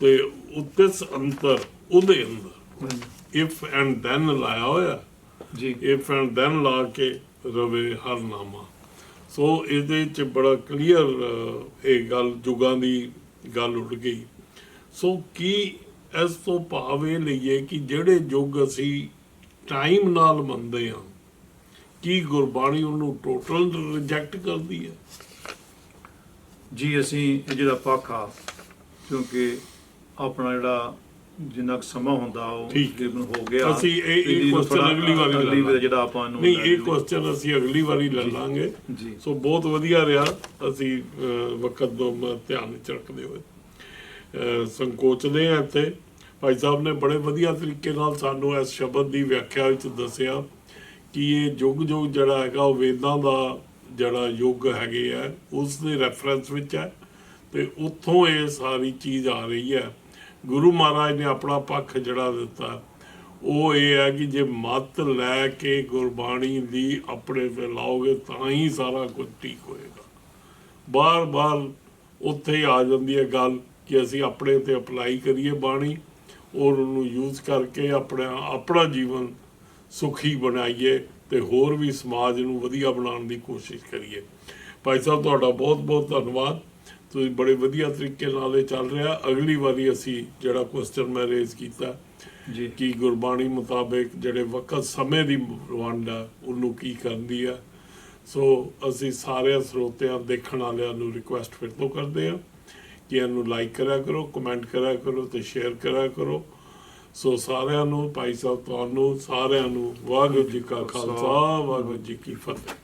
S1: ਤੇ ਉਤਸ ਅੰਤਰ ਉਹਦੇ ਅੰਦਰ ਇਫ ਐਂਡ ਦੈਨ ਲਾਇਆ ਹੋਇਆ
S2: ਜੀ।
S1: ਇਫ ਐਂਡ ਦੈਨ ਲਾ ਕੇ ਰਵੇ ਹਰ ਨਾਮਾ। ਸੋ ਇਹਦੇ ਚ ਬੜਾ ਕਲੀਅਰ ਇਹ ਗੱਲ ਜੁਗਾਂ ਦੀ ਗੱਲ ਉੱਡ ਗਈ। ਸੋ ਕੀ ਇਸ ਤੋਂ ਭਾਵ ਇਹ ਲਈਏ ਕਿ ਜਿਹੜੇ ਯੁੱਗ ਅਸੀਂ ਟਾਈਮ ਨਾਲ ਮੰਨਦੇ ਹਾਂ ਕੀ ਗੁਰਬਾਣੀ ਉਹਨੂੰ ਟੋਟਲ ਰਿਜੈਕਟ ਕਰਦੀ ਹੈ?
S2: ਜੀ ਅਸੀਂ ਇਹ ਜਿਹੜਾ ਪੱਖ ਆ ਕਿਉਂਕਿ ਆਪਣਾ ਜਿਹੜਾ ਜਿੰਨਾ ਕੁ ਸਮਾਂ ਹੁੰਦਾ ਉਹ
S1: ਠੀਕ।
S2: ਤਕਰੀਬਨ ਹੋ ਗਿਆ।
S1: ਅਸੀਂ ਇਹ- ਇਹ
S2: ਤੇ
S1: question
S2: ਥੋੜ੍ਹਾ
S1: ਅਗਲੀ ਵਾਰੀ
S2: ਅਗਲੀ ਵਾਰ
S1: ਲਾਂਗੇ।
S2: ਜਿਹੜਾ ਆਪਾਂ ਨੂੰ
S1: ਨਹੀਂ ਇਹ ਕੁਐਸਚਨ ਅਸੀਂ ਅਗਲੀ ਵਾਰੀ ਲੈ ਲਾਂਗੇ।
S2: ਜੀ।
S1: ਸੋ ਬਹੁਤ ਵਧੀਆ ਰਿਹਾ। ਅਸੀਂ ਅਹ, ਵਕਤ ਮ- ਧਿਆਨ ਵਿੱਚ ਰੱਖਦੇ ਹੋਏ ਅਹ, ਸੰਕੋਚਦੇ ਆ ਇੱਥੇ। ਭਾਈ ਸਾਹਿਬ ਨੇ ਬੜੇ ਵਧੀਆ ਤਰੀਕੇ ਨਾਲ ਸਾਨੂੰ ਇਸ ਸ਼ਬਦ ਦੀ ਵਿਆਖਿਆ ਵਿੱਚ ਦੱਸਿਆ ਕਿ ਇਹ ਯੁੱਗ ਯੁੱਗ ਜਿਹੜਾ ਹੈਗਾ ਉਹ ਵੇਦਾਂ ਦਾ ਜਿਹੜਾ ਯੁੱਗ ਹੈਗੇ ਆ ਉਸ ਦੇ ਰੈਫਰੈਂਸ ਵਿੱਚ ਹੈ ਤੇ ਉੱਥੋਂ ਇਹ ਸਾਰੀ ਚੀਜ਼ ਆ ਰਹੀ ਹੈ। ਗੁਰੂ ਮਹਾਰਾਜ ਨੇ ਆਪਣਾ ਪੱਖ ਜਿਹੜਾ ਦਿੱਤਾ। ਉਹ ਇਹ ਹੈ ਕਿ ਜੇ ਮਤ ਲੈ ਕੇ ਗੁਰਬਾਣੀ ਦੀ ਆਪਣੇ ਤੇ ਲਾਓਗੇ ਤਾਂ ਹੀ ਸਾਰਾ ਕੁਝ ਠੀਕ ਹੋਏਗਾ। ਬਾਰ-ਬਾਰ ਉੱਥੇ ਹੀ ਆ ਜਾਂਦੀ ਹੈ ਗੱਲ ਕਿ ਅਸੀਂ ਆਪਣੇ ਤੇ ਅਪਲਾਈ ਕਰੀਏ ਬਾਣੀ, ਔਰ ਉਹਨੂੰ ਯੂਜ਼ ਕਰਕੇ ਆਪਣਾ ਆਪਣਾ ਜੀਵਨ ਸੁਖੀ ਬਣਾਈਏ ਤੇ ਹੋਰ ਵੀ ਸਮਾਜ ਨੂੰ ਵਧੀਆ ਬਣਾਉਣ ਦੀ ਕੋਸ਼ਿਸ਼ ਕਰੀਏ। ਭਾਈ ਸਾਹਿਬ, ਤੁਹਾਡਾ ਬਹੁਤ-ਬਹੁਤ ਧੰਨਵਾਦ। ਤੁਸੀਂ ਬੜੇ ਵਧੀਆ ਤਰੀਕੇ ਨਾਲ ਇਹ ਚੱਲ ਰਿਹਾ। ਅਗਲੀ ਵਾਰੀ ਅਸੀਂ ਜਿਹੜਾ ਕੁਐਸਚਨ ਮੈਂ ਰੇਜ਼ ਕੀਤਾ
S2: ਜੀ।
S1: ਕਿ ਗੁਰਬਾਣੀ ਮੁਤਾਬਕ ਜਿਹੜੇ ਵਕਤ ਸਮੇਂ ਦੀ ਵੰਡ ਆ ਉਹਨੂੰ ਕੀ ਕਰਦੀ ਆ। ਸੋ ਅਸੀਂ ਸਾਰੇ ਸਰੋਤਿਆਂ ਦੇਖਣ ਵਾਲਿਆਂ ਨੂੰ ਰਿਕੁਐਸਟ ਫਿਰ ਤੋਂ ਕਰਦੇ ਆ ਕਿ ਇਹਨੂੰ ਲਾਈਕ ਕਰਿਆ ਕਰੋ ਕਮੈਂਟ ਕਰਿਆ ਕਰੋ ਤੇ ਸ਼ੇਅਰ ਕਰਿਆ ਕਰੋ। ਸੋ ਸਾਰਿਆਂ ਨੂੰ ਭਾਈ ਸਾਹਿਬ ਤੁਹਾਨੂੰ ਸਾਰਿਆਂ ਨੂੰ ਵਾਹਿਗੁਰੂ ਜੀ ਕਾ ਖਾਲਸਾ ਵਾਹਿਗੁਰੂ ਜੀ ਕੀ ਫਤਿਹ।